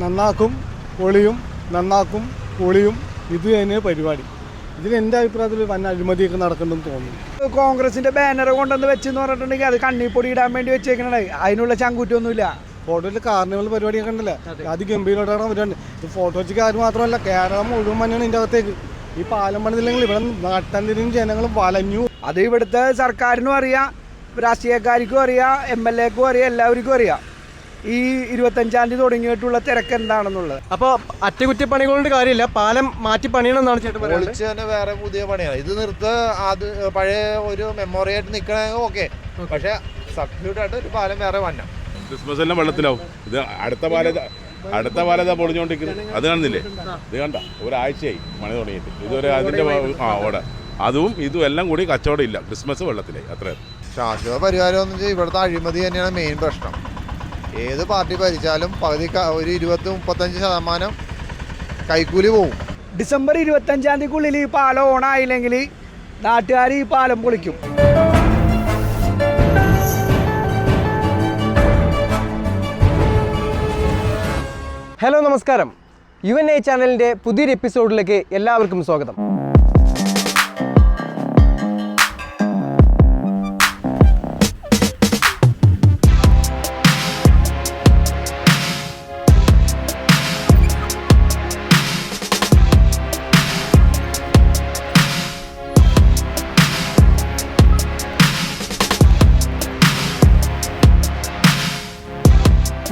നന്നാക്കും പൊളിയും നന്നാക്കും പൊളിയും. ഇത് തന്നെ പരിപാടി. ഇതിന് എന്റെ അഭിപ്രായത്തിൽ വൻ അഴിമതിയൊക്കെ നടക്കുന്നുണ്ടെന്ന് തോന്നുന്നു. കോൺഗ്രസിന്റെ ബാനർ കൊണ്ടുവന്ന് വെച്ചെന്ന് പറഞ്ഞിട്ടുണ്ടെങ്കിൽ അത് കണ്ണിപ്പൊടി ഇടാൻ വേണ്ടി വെച്ചേക്കണേ. അതിനുള്ള ചങ്കൂറ്റൊന്നുമില്ല. ഫോട്ടോയിൽ കാർണിവൽ പരിപാടിയൊക്കെ ഉണ്ടല്ലേ? അത്. ഗംഭീരമായിട്ടാണ് വരുന്നുണ്ട് ഫോട്ടോ വെച്ച് കാര്യം മാത്രമല്ല കേരളം മുഴുവൻ തന്നെയാണ് ഇതിന്റെ അകത്തേക്ക്. ഈ പാലം പണിതില്ലെങ്കിൽ ഇവിടെ നട്ടന്തിരും ജനങ്ങളും വലഞ്ഞു. അത് ഇവിടുത്തെ സർക്കാരിനും അറിയാം രാഷ്ട്രീയക്കാർക്കും അറിയാം എം എൽ എക്കും അറിയാം എല്ലാവർക്കും അറിയാം. ഈ ഇരുപത്തഞ്ചാം തീയതി തുടങ്ങിയിട്ടുള്ള തിരക്ക് എന്താണെന്നുള്ളത്? അപ്പോൾ അറ്റകുറ്റപ്പണികളുടെ കാര്യമില്ല പാലം മാറ്റി പണിയണമെന്നാണ് ചേട്ടൻ പറയുന്നത് തന്നെ വേറെ പുതിയ പണിയാണ്. ഇത് നിർത്ത് അത് പഴയ ഒരു മെമ്മോറി ആയിട്ട് നിൽക്കണ ഓക്കെ. പക്ഷെ സബ്സ്റ്റിറ്റ്യൂട്ട് ആയിട്ട് ഒരു പാലം വേറെ വന്ന. ക്രിസ്മസ് എല്ലാം വെള്ളത്തിലാവും. ഇത് അടുത്ത പാലം അടുത്ത പാലത പൊളിഞ്ഞോണ്ടിരിക്കുന്നത്. അത് കാണുന്നില്ലേ ഇത് കണ്ട ഒരാഴ്ചയായി മണി തുടങ്ങിയിട്ട്. ഇതുവരെ അതിന്റെ ആ ഓടെ അതും ഇതും എല്ലാം കൂടി കച്ചവടം ഇല്ല. ക്രിസ്മസ് വെള്ളത്തിലായി അത്ര. ശാശ്വത പരിഹാരം എന്ന് വെച്ചാൽ ഇവിടുത്തെ അഴിമതി തന്നെയാണ് മെയിൻ പ്രശ്നം. ഏത് പാർട്ടി ഭരിച്ചാലും പകുതി ഒരു ഇരുപത്തി മുപ്പത്തഞ്ച് ശതമാനം കൈക്കൂലി പോവും. ഡിസംബർ ഇരുപത്തഞ്ചാം തീയതിക്കുള്ളിൽ ഈ പാലം ഓണായില്ലെങ്കിൽ നാട്ടുകാർ ഈ പാലം പൊളിക്കും. ഹലോ നമസ്കാരം. യു എൻ ഐ ചാനലിന്റെ പുതിയൊരു എപ്പിസോഡിലേക്ക് എല്ലാവർക്കും സ്വാഗതം.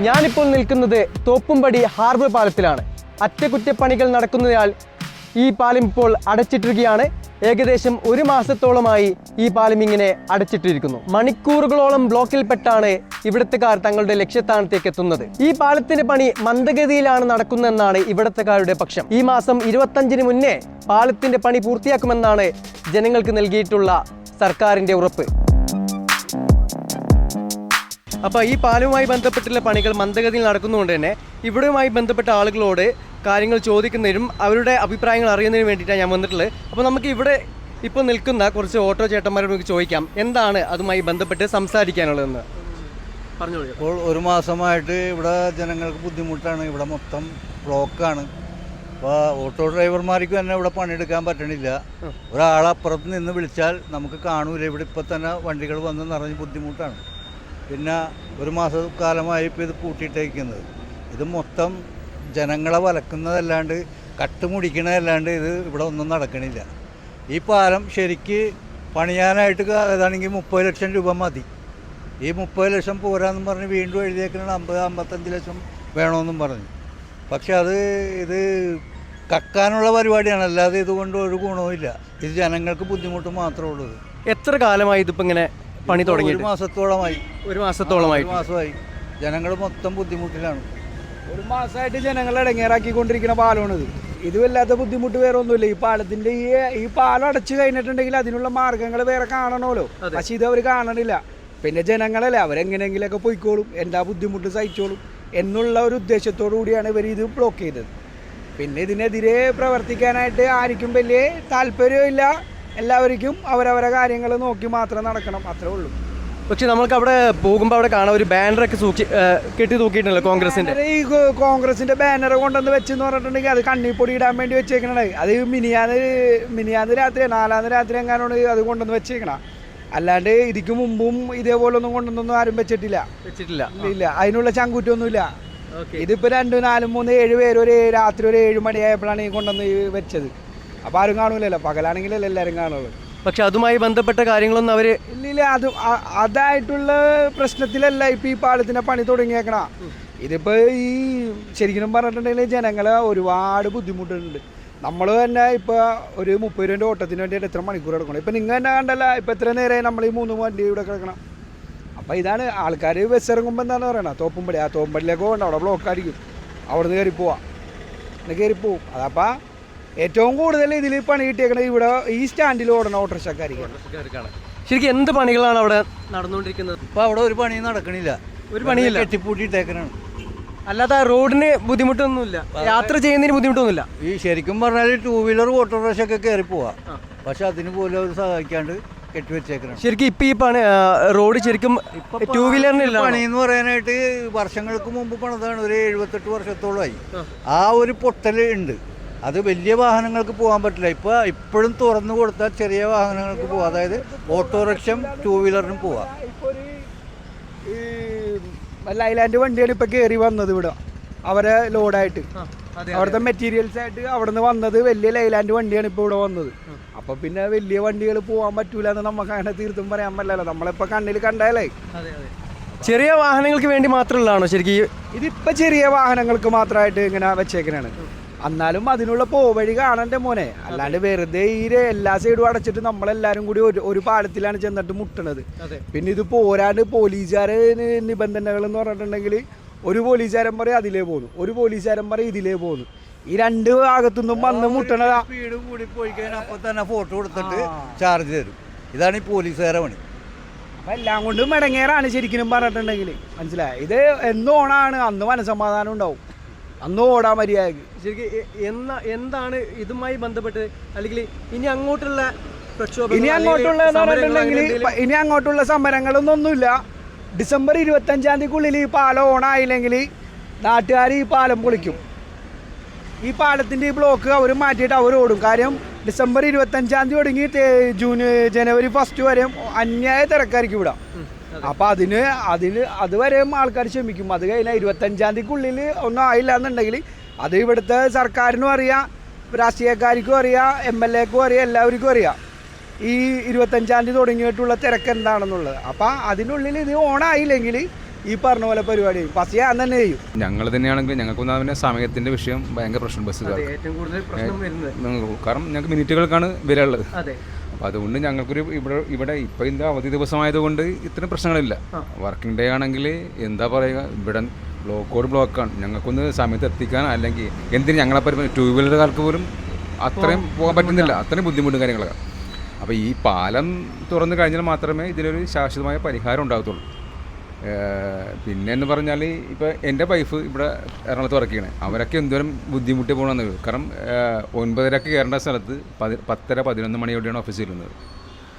ഞാനിപ്പോൾ നിൽക്കുന്നത് തോപ്പുംപടി ഹാർബർ പാലത്തിലാണ്. അറ്റകുറ്റപ്പണികൾ നടക്കുന്നതിനാൽ ഈ പാലം ഇപ്പോൾ അടച്ചിട്ടിരിക്കുകയാണ്. ഏകദേശം ഒരു മാസത്തോളമായി ഈ പാലം ഇങ്ങനെ അടച്ചിട്ടിരിക്കുന്നു. മണിക്കൂറുകളോളം ബ്ലോക്കിൽപ്പെട്ടാണ് ഇവിടുത്തെക്കാർ തങ്ങളുടെ ലക്ഷ്യസ്ഥാനത്തേക്ക് എത്തുന്നത്. ഈ പാലത്തിന്റെ പണി മന്ദഗതിയിലാണ് നടക്കുന്നതെന്നാണ് ഇവിടത്തെക്കാരുടെ പക്ഷം. ഈ മാസം ഇരുപത്തഞ്ചിന് മുന്നേ പാലത്തിന്റെ പണി പൂർത്തിയാക്കുമെന്നാണ് ജനങ്ങൾക്ക് നൽകിയിട്ടുള്ള സർക്കാരിന്റെ ഉറപ്പ്. അപ്പോൾ ഈ പാലവുമായി ബന്ധപ്പെട്ടുള്ള പണികൾ മന്ദഗതിയിൽ നടക്കുന്നതുകൊണ്ട് തന്നെ ഇവിടെയുമായി ബന്ധപ്പെട്ട ആളുകളോട് കാര്യങ്ങൾ ചോദിക്കുന്നതിനും അവരുടെ അഭിപ്രായങ്ങൾ അറിയുന്നതിനും വേണ്ടിയിട്ടാണ് ഞാൻ വന്നിട്ടുള്ളത്. അപ്പോൾ നമുക്ക് ഇവിടെ ഇപ്പോൾ നിൽക്കുന്ന കുറച്ച് ഓട്ടോ ചേട്ടന്മാരോട് നമുക്ക് ചോദിക്കാം. എന്താണ് അതുമായി ബന്ധപ്പെട്ട് സംസാരിക്കാനുള്ളതെന്ന്? പറഞ്ഞോളൂ ഇപ്പോൾ ഒരു മാസമായിട്ട് ഇവിടെ ജനങ്ങൾക്ക് ബുദ്ധിമുട്ടാണ്. ഇവിടെ മൊത്തം ബ്ലോക്കാണ്. അപ്പോൾ ഓട്ടോ ഡ്രൈവർമാർക്ക് തന്നെ ഇവിടെ പണിയെടുക്കാൻ പറ്റണില്ല. ഒരാളപ്പുറത്ത് നിന്ന് വിളിച്ചാൽ നമുക്ക് കാണൂല. ഇവിടെ ഇപ്പം തന്നെ വണ്ടികൾ വന്ന് നിറഞ്ഞ് ബുദ്ധിമുട്ടാണ്. പിന്നെ ഒരു മാസക്കാലമായി ഇപ്പോൾ ഇത് പൂട്ടിയിട്ടേക്കുന്നത് ഇത് മൊത്തം ജനങ്ങളെ വലക്കുന്നതല്ലാണ്ട് കട്ടുമുടിക്കണതല്ലാണ്ട് ഇത് ഇവിടെ ഒന്നും നടക്കണില്ല. ഈ പാലം ശരിക്ക് പണിയാനായിട്ട് ഏതാണെങ്കിൽ മുപ്പത് ലക്ഷം രൂപ മതി. ഈ മുപ്പത് ലക്ഷം പോരാന്നും പറഞ്ഞ് വീണ്ടും എഴുതിയേക്കുന്നത് അമ്പത് അമ്പത്തഞ്ച് ലക്ഷം വേണമെന്നും പറഞ്ഞു. പക്ഷെ അത് ഇത് കക്കാനുള്ള പരിപാടിയാണ്. അല്ലാതെ ഇതുകൊണ്ട് ഒരു ഗുണവുമില്ല. ഇത് ജനങ്ങൾക്ക് ബുദ്ധിമുട്ട് മാത്രമേ ഉള്ളൂ. എത്ര കാലമായി ഇതിപ്പോൾ ഇങ്ങനെ പണി തുടങ്ങി ഒരു മാസത്തോളമായി. ഒരു മാസത്തോളമായി ഒരു മാസമായി. ജനങ്ങൾ മൊത്തം ബുദ്ധിമുട്ടിലാണ്. ഒരു മാസമായിട്ട് ജനങ്ങളെ ഇടങ്ങേറാക്കിക്കൊണ്ടിരിക്കുന്ന പാലമാണിത് ഇത്. വല്ലാത്ത ബുദ്ധിമുട്ട് വേറെ ഒന്നുമില്ല. ഈ പാലത്തിന്റെ ഈ ഈ പാലം അടച്ചു കഴിഞ്ഞിട്ടുണ്ടെങ്കിൽ അതിനുള്ള മാർഗങ്ങൾ വേറെ കാണണമല്ലോ. പക്ഷെ ഇത് അവർ കാണണില്ല. പിന്നെ ജനങ്ങളല്ലേ അവരെങ്ങനെയെങ്കിലൊക്കെ പോയിക്കോളും. എന്താ ബുദ്ധിമുട്ട് സഹിച്ചോളും എന്നുള്ള ഒരു ഉദ്ദേശത്തോടു കൂടിയാണ് ഇവർ ഇത് ബ്ലോക്ക് ചെയ്തത്. പിന്നെ ഇതിനെതിരെ പ്രവർത്തിക്കാനായിട്ട് ആർക്കും വലിയ താല്പര്യമില്ല. എല്ലാവർക്കും അവരവരെ കാര്യങ്ങൾ നോക്കി മാത്രം നടക്കണം അത്രേ ഉള്ളൂ. പക്ഷെ നമ്മൾക്ക് അവിടെ പോകുമ്പോൾ അവിടെ കാണാൻ ഒരു ബാനറൊക്കെ സൂക്ഷി കെട്ടി തൂക്കിയിട്ടുണ്ടല്ലോ കോൺഗ്രസിന്റെ. ഈ കോൺഗ്രസിന്റെ ബാനർ കൊണ്ടുവന്ന് വെച്ചെന്ന് പറഞ്ഞിട്ടുണ്ടെങ്കിൽ അത് കണ്ണിപ്പൊടി ഇടാൻ വേണ്ടി വെച്ചേക്കണേ. അത് മിനിയാന്ന് മിനിയാന്ന് രാത്രി നാലാന്ന് രാത്രി എങ്ങാനാണ് അത് കൊണ്ടുവന്ന് വെച്ചേക്കണ. അല്ലാണ്ട് ഇതിക്ക് മുമ്പും ഇതേപോലെ ഒന്നും കൊണ്ടുവന്നൊന്നും ആരും വെച്ചിട്ടില്ല. വെച്ചിട്ടില്ല. ഇല്ല. അതിനുള്ള ചങ്കൂറ്റൊന്നുമില്ല. ഇതിപ്പോ രണ്ടു നാലും മൂന്ന് ഏഴ് പേര് ഒരു രാത്രി ഒരു ഏഴ് മണിയായപ്പോഴാണ് ഈ കൊണ്ടുവന്ന് വെച്ചത്. അപ്പൊ ആരും കാണൂലല്ലോ. പകലാണെങ്കിലല്ലേ എല്ലാരും കാണുള്ളൂ. പക്ഷെ അതുമായി ബന്ധപ്പെട്ട കാര്യങ്ങളൊന്നും അവർ ഇല്ല ഇല്ല അത് അതായിട്ടുള്ള പ്രശ്നത്തിലല്ല ഇപ്പൊ ഈ പാലത്തിന്റെ പണി തുടങ്ങിയേക്കണ. ഇതിപ്പോ ഈ ശരിക്കും പറഞ്ഞിട്ടുണ്ടെങ്കിൽ ജനങ്ങളെ ഒരുപാട് ബുദ്ധിമുട്ടുണ്ട് നമ്മൾ തന്നെ ഇപ്പൊ ഒരു മുപ്പത് രൂപ ഓട്ടത്തിന് വേണ്ടിയിട്ട് എത്ര മണിക്കൂർ എടുക്കണം? ഇപ്പൊ നിങ്ങൾ തന്നെ കണ്ടല്ല ഇപ്പൊ എത്ര നേരമായി നമ്മൾ ഈ മൂന്ന് വണ്ടി ഇവിടെ കിടക്കണം. അപ്പൊ ഇതാണ് ആൾക്കാർ ബസ് ഇറങ്ങുമ്പോൾ എന്താണ് പറയണത് തോപ്പുംപടി ആ തോപ്പുംപടിയിലേക്ക് പോകണ്ട അവിടെ ബ്ലോക്ക് ആയിരിക്കും. അവിടെ നിന്ന് കയറി പോവാം കയറി പോവും. അതപ്പോൾ ഏറ്റവും കൂടുതൽ ഇതിൽ പണി കിട്ടിയേക്കണത് ഇവിടെ ഈ സ്റ്റാൻഡിൽ ഓടണ ഓട്ടോറിക്ഷക്കാരിക്കാണ് ശരിക്കും എന്ത് പണികളാണ് അവിടെ നടന്നുകൊണ്ടിരിക്കുന്നത്? ഇപ്പൊ അവിടെ ഒരു പണി നടക്കണില്ല. ഒരു പണിയില്ല. കെട്ടിപ്പൂട്ടിട്ടേക്കണ അല്ലാതെ റോഡിന് ബുദ്ധിമുട്ടൊന്നുമില്ല. യാത്ര ചെയ്യുന്നതിന് ബുദ്ധിമുട്ടൊന്നുമില്ല? ഈ ശരിക്കും പറഞ്ഞാൽ ടൂ വീലർ ഓട്ടോറിക്ഷ ഒക്കെ കയറി പോവാ. പക്ഷെ അതിന് പോലും അവർ സഹായിക്കാണ്ട് കെട്ടിവെച്ചേക്കണം ശരിക്കും ഇപ്പൊ ഈ പണി റോഡ് ശരിക്കും ടൂ വീലറിനില്ല പണി എന്ന് പറയാനായിട്ട് വർഷങ്ങൾക്ക് മുമ്പ് പണിതാണ് ഒരു എഴുപത്തെട്ട് വർഷത്തോളമായി ആ. ഒരു പൊട്ടൽ ഉണ്ട്. അത് വലിയ വാഹനങ്ങൾക്ക് പോകാൻ പറ്റില്ല. ഇപ്പോൾ ഇപ്പോഴും തുറന്നു കൊടുത്താൽ ചെറിയ വാഹനങ്ങൾക്ക് പോകാം അതായത് ഓട്ടോറിക്ഷം ടൂ വീലറിനും പോവാം. ഇപ്പൊ ഒരു ഈ ലൈലാൻഡ് വണ്ടിയാണ് ഇപ്പൊ കയറി വന്നത് ഇവിടെ. അവരെ ലോഡായിട്ട് അവിടുത്തെ മെറ്റീരിയൽസ് ആയിട്ട് അവിടെ നിന്ന് വന്നത് വലിയ ലൈലാൻഡ് വണ്ടിയാണ് ഇപ്പൊ ഇവിടെ വന്നത്. അപ്പൊ പിന്നെ വലിയ വണ്ടികൾ പോകാൻ പറ്റൂല എന്ന് നമുക്ക് അങ്ങനെ തീർത്തും പറയാൻ പറ്റില്ലല്ലോ. നമ്മളിപ്പോ കണ്ണിൽ കണ്ടാലേ. ചെറിയ വാഹനങ്ങൾക്ക് വേണ്ടി മാത്രമുള്ളതാണോ ശരിക്കും ഇതിപ്പോ ചെറിയ വാഹനങ്ങൾക്ക് മാത്രമായിട്ട് ഇങ്ങനെ വെച്ചേക്കണാണ്. എന്നാലും അതിനുള്ള പോവഴി കാണണ്ടേ മോനെ. അല്ലാണ്ട് വെറുതെ ഈ എല്ലാ സൈഡും അടച്ചിട്ട് നമ്മളെല്ലാരും കൂടി ഒരു ഒരു പാലത്തിലാണ് ചെന്നിട്ട് മുട്ടണത്. പിന്നെ ഇത് പോരാണ്ട് പോലീസുകാരെ നിബന്ധനകൾ എന്ന് പറഞ്ഞിട്ടുണ്ടെങ്കിൽ ഒരു പോലീസുകാരൻ പറയും അതിലേ പോന്നു. ഒരു പോലീസുകാരൻ പറയും ഇതിലേ പോന്നു. ഈ രണ്ട് ഭാഗത്തുനിന്നും വന്ന് മുട്ടണതാ. സ്പീഡ് കൂടി പോയി കഴിഞ്ഞാൽ അപ്പോൾ തന്നെ ഫോട്ടോ കൊടുത്തിട്ട് ചാർജ് തരും. ഇതാണ് ഈ പോലീസുകാരെ പണി. അപ്പൊ എല്ലാം കൊണ്ടും മടങ്ങേറാണ് ശരിക്കും പറഞ്ഞിട്ടുണ്ടെങ്കിൽ മനസ്സിലായി? ഇത് എന്നോണാണ് അന്ന് മനസമാധാനം ഉണ്ടാവും. അന്ന് ഓടാൻ മര്യാദയ്ക്ക് ശരിക്കും എന്നാ എന്താണ് ഇതുമായി ബന്ധപ്പെട്ട് അല്ലെങ്കിൽ ഇനി അങ്ങോട്ടുള്ള ഇനി അങ്ങോട്ടുള്ള പറഞ്ഞിട്ടുണ്ടെങ്കിൽ ഇനി അങ്ങോട്ടുള്ള സമരങ്ങളൊന്നൊന്നുമില്ല. ഡിസംബർ ഇരുപത്തഞ്ചാം തീയതിക്കുള്ളിൽ ഈ പാലം ഓണായില്ലെങ്കിൽ നാട്ടുകാർ ഈ പാലം പൊളിക്കും. ഈ പാലത്തിന്റെ ഈ ബ്ലോക്ക് അവർ മാറ്റിയിട്ട് അവർ ഓടും. കാര്യം ഡിസംബർ ഇരുപത്തഞ്ചാം തീയതി തുടങ്ങി ജൂൺ ജനുവരി ഫസ്റ്റ് വരെ അന്യായ തിരക്കായിരിക്കും ഇവിടെ. അപ്പോൾ അതിന് അതിന് അതുവരെയും ആൾക്കാർ ക്ഷമിക്കും. അത് കഴിഞ്ഞാൽ ഇരുപത്തഞ്ചാം തീയതിക്കുള്ളിൽ ഒന്നും ആയില്ല എന്നുണ്ടെങ്കിൽ അത് ഇവിടുത്തെ സർക്കാരിനും അറിയാം രാഷ്ട്രീയക്കാർക്കും അറിയാം എം എൽ എക്കും അറിയാം എല്ലാവർക്കും അറിയാം. ഈ ഇരുപത്തഞ്ചാം തീയതി തുടങ്ങിയിട്ടുള്ള തിരക്ക് എന്താണെന്നുള്ളത്. അപ്പോൾ അതിനുള്ളിൽ ഇത് ഓണായില്ലെങ്കിൽ ഈ പറഞ്ഞ പോലെ പരിപാടി ഞാൻ തന്നെ ചെയ്യും. ഞങ്ങൾ തന്നെയാണെങ്കിൽ ഞങ്ങൾക്കൊന്നും അവന്റെ സമയത്തിന്റെ വിഷയം ഭയങ്കര പ്രശ്നം ബസ് ഏറ്റവും കൂടുതൽ പ്രശ്നം വരുന്നത്. ഞങ്ങൾക്ക് കാരണം ഞങ്ങൾക്ക് മിനിറ്റുകൾക്കാണ് വരാനുള്ളത്. അതെ. അപ്പോൾ അതുകൊണ്ട് ഞങ്ങൾക്കൊരു ഇവിടെ ഇവിടെ ഇപ്പോൾ ഇന്ന് അവധി ദിവസമായതുകൊണ്ട് ഇത്രയും പ്രശ്നങ്ങളില്ല. വർക്കിംഗ് ഡേ ആണെങ്കിൽ എന്താ പറയുക ഇവിടെ ബ്ലോക്കോട് ബ്ലോക്കാണ് ഞങ്ങൾക്കൊന്ന് സമയത്ത് എത്തിക്കാൻ അല്ലെങ്കിൽ എന്തിനും ഞങ്ങളെ ടൂ വീലറുകാർക്ക് പോലും അത്രയും പോകാൻ പറ്റുന്നില്ല. അത്രയും ബുദ്ധിമുട്ടും കാര്യങ്ങളൊക്കെ. അപ്പോൾ ഈ പാലം തുറന്നു കഴിഞ്ഞാൽ മാത്രമേ ഇതിനൊരു ശാശ്വതമായ പരിഹാരം ഉണ്ടാകത്തുള്ളൂ. പിന്നെ എന്ന് പറഞ്ഞാൽ ഇപ്പോൾ എന്റെ വൈഫ് ഇവിടെ എറണാകുളത്ത് വർക്ക് ചെയ്യണേ. അവരൊക്കെ എന്തോരം ബുദ്ധിമുട്ടി പോകണമെന്ന് കാരണം ഒൻപതരൊക്കെ കയറേണ്ട സ്ഥലത്ത് പതി പത്തര പതിനൊന്ന് മണിയോടെയാണ് ഓഫീസിൽ ഇരുന്നത്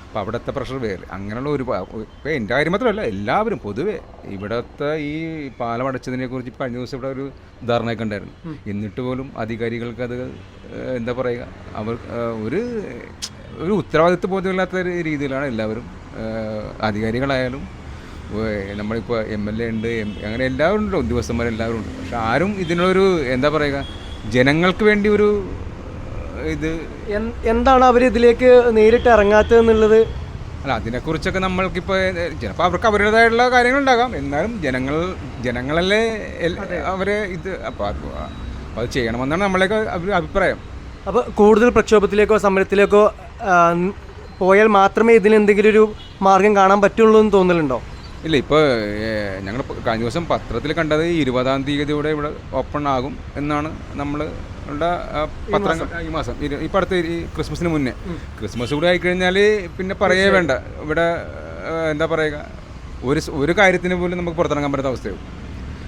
അപ്പോൾ അവിടുത്തെ പ്രഷർ വേറെ. അങ്ങനെയുള്ള ഒരു ഇപ്പോൾ എന്റെ കാര്യം മാത്രമല്ല എല്ലാവരും പൊതുവേ ഇവിടുത്തെ ഈ പാലം അടച്ചതിനെ കുറിച്ച് ഇപ്പോൾ കഴിഞ്ഞ ദിവസം ഇവിടെ ഒരു ധാരണയൊക്കെ ഉണ്ടായിരുന്നു. എന്നിട്ട് പോലും അധികാരികൾക്ക് അത് എന്താ പറയുക അവർ ഒരു ഒരു ഉത്തരവാദിത്വ ബോധമില്ലാത്ത രീതിയിലാണ് എല്ലാവരും അധികാരികളായാലും നമ്മളിപ്പോൾ എം എൽ എ ഉണ്ട് അങ്ങനെ എല്ലാവരും ഉണ്ട്? ഉദ്യോഗസ്ഥന്മാർ എല്ലാവരും ഉണ്ട്. പക്ഷെ ആരും ഇതിനൊരു എന്താ പറയുക ജനങ്ങൾക്ക് വേണ്ടി ഒരു ഇത് എന്താണ് അവർ ഇതിലേക്ക് നേരിട്ട് ഇറങ്ങാത്തത് എന്നുള്ളത്? അല്ല അതിനെക്കുറിച്ചൊക്കെ നമ്മൾക്കിപ്പോൾ ചിലപ്പോൾ അവർക്ക് അവരുടേതായിട്ടുള്ള കാര്യങ്ങളുണ്ടാകാം എന്നാലും ജനങ്ങൾ ജനങ്ങളല്ലേ അവരെ ഇത് അപ്പോൾ അത് അപ്പോൾ അത് ചെയ്യണമെന്നാണ് നമ്മളെയൊക്കെ അഭിപ്രായം. അപ്പോൾ കൂടുതൽ പ്രക്ഷോഭത്തിലേക്കോ സമരത്തിലേക്കോ പോയാൽ മാത്രമേ ഇതിനെന്തെങ്കിലും ഒരു മാർഗം കാണാൻ പറ്റുള്ളൂ എന്ന് തോന്നലുണ്ടോ? ഇല്ല ഇപ്പോൾ ഞങ്ങൾ കഴിഞ്ഞ ദിവസം പത്രത്തിൽ കണ്ടത് ഇരുപതാം തീയതിയോടെ ഇവിടെ ഓപ്പൺ ആകും എന്നാണ് നമ്മൾ പത്രം ഈ മാസം. ഇപ്പം അടുത്ത ഈ ക്രിസ്മസിന് മുന്നേ. ക്രിസ്മസ് കൂടെ ആയിക്കഴിഞ്ഞാൽ പിന്നെ പറയേ വേണ്ട. ഇവിടെ എന്താ പറയുക ഒരു ഒരു കാര്യത്തിന് പോലും നമുക്ക് പുറത്തിറങ്ങാൻ പറ്റാത്ത അവസ്ഥയാവും.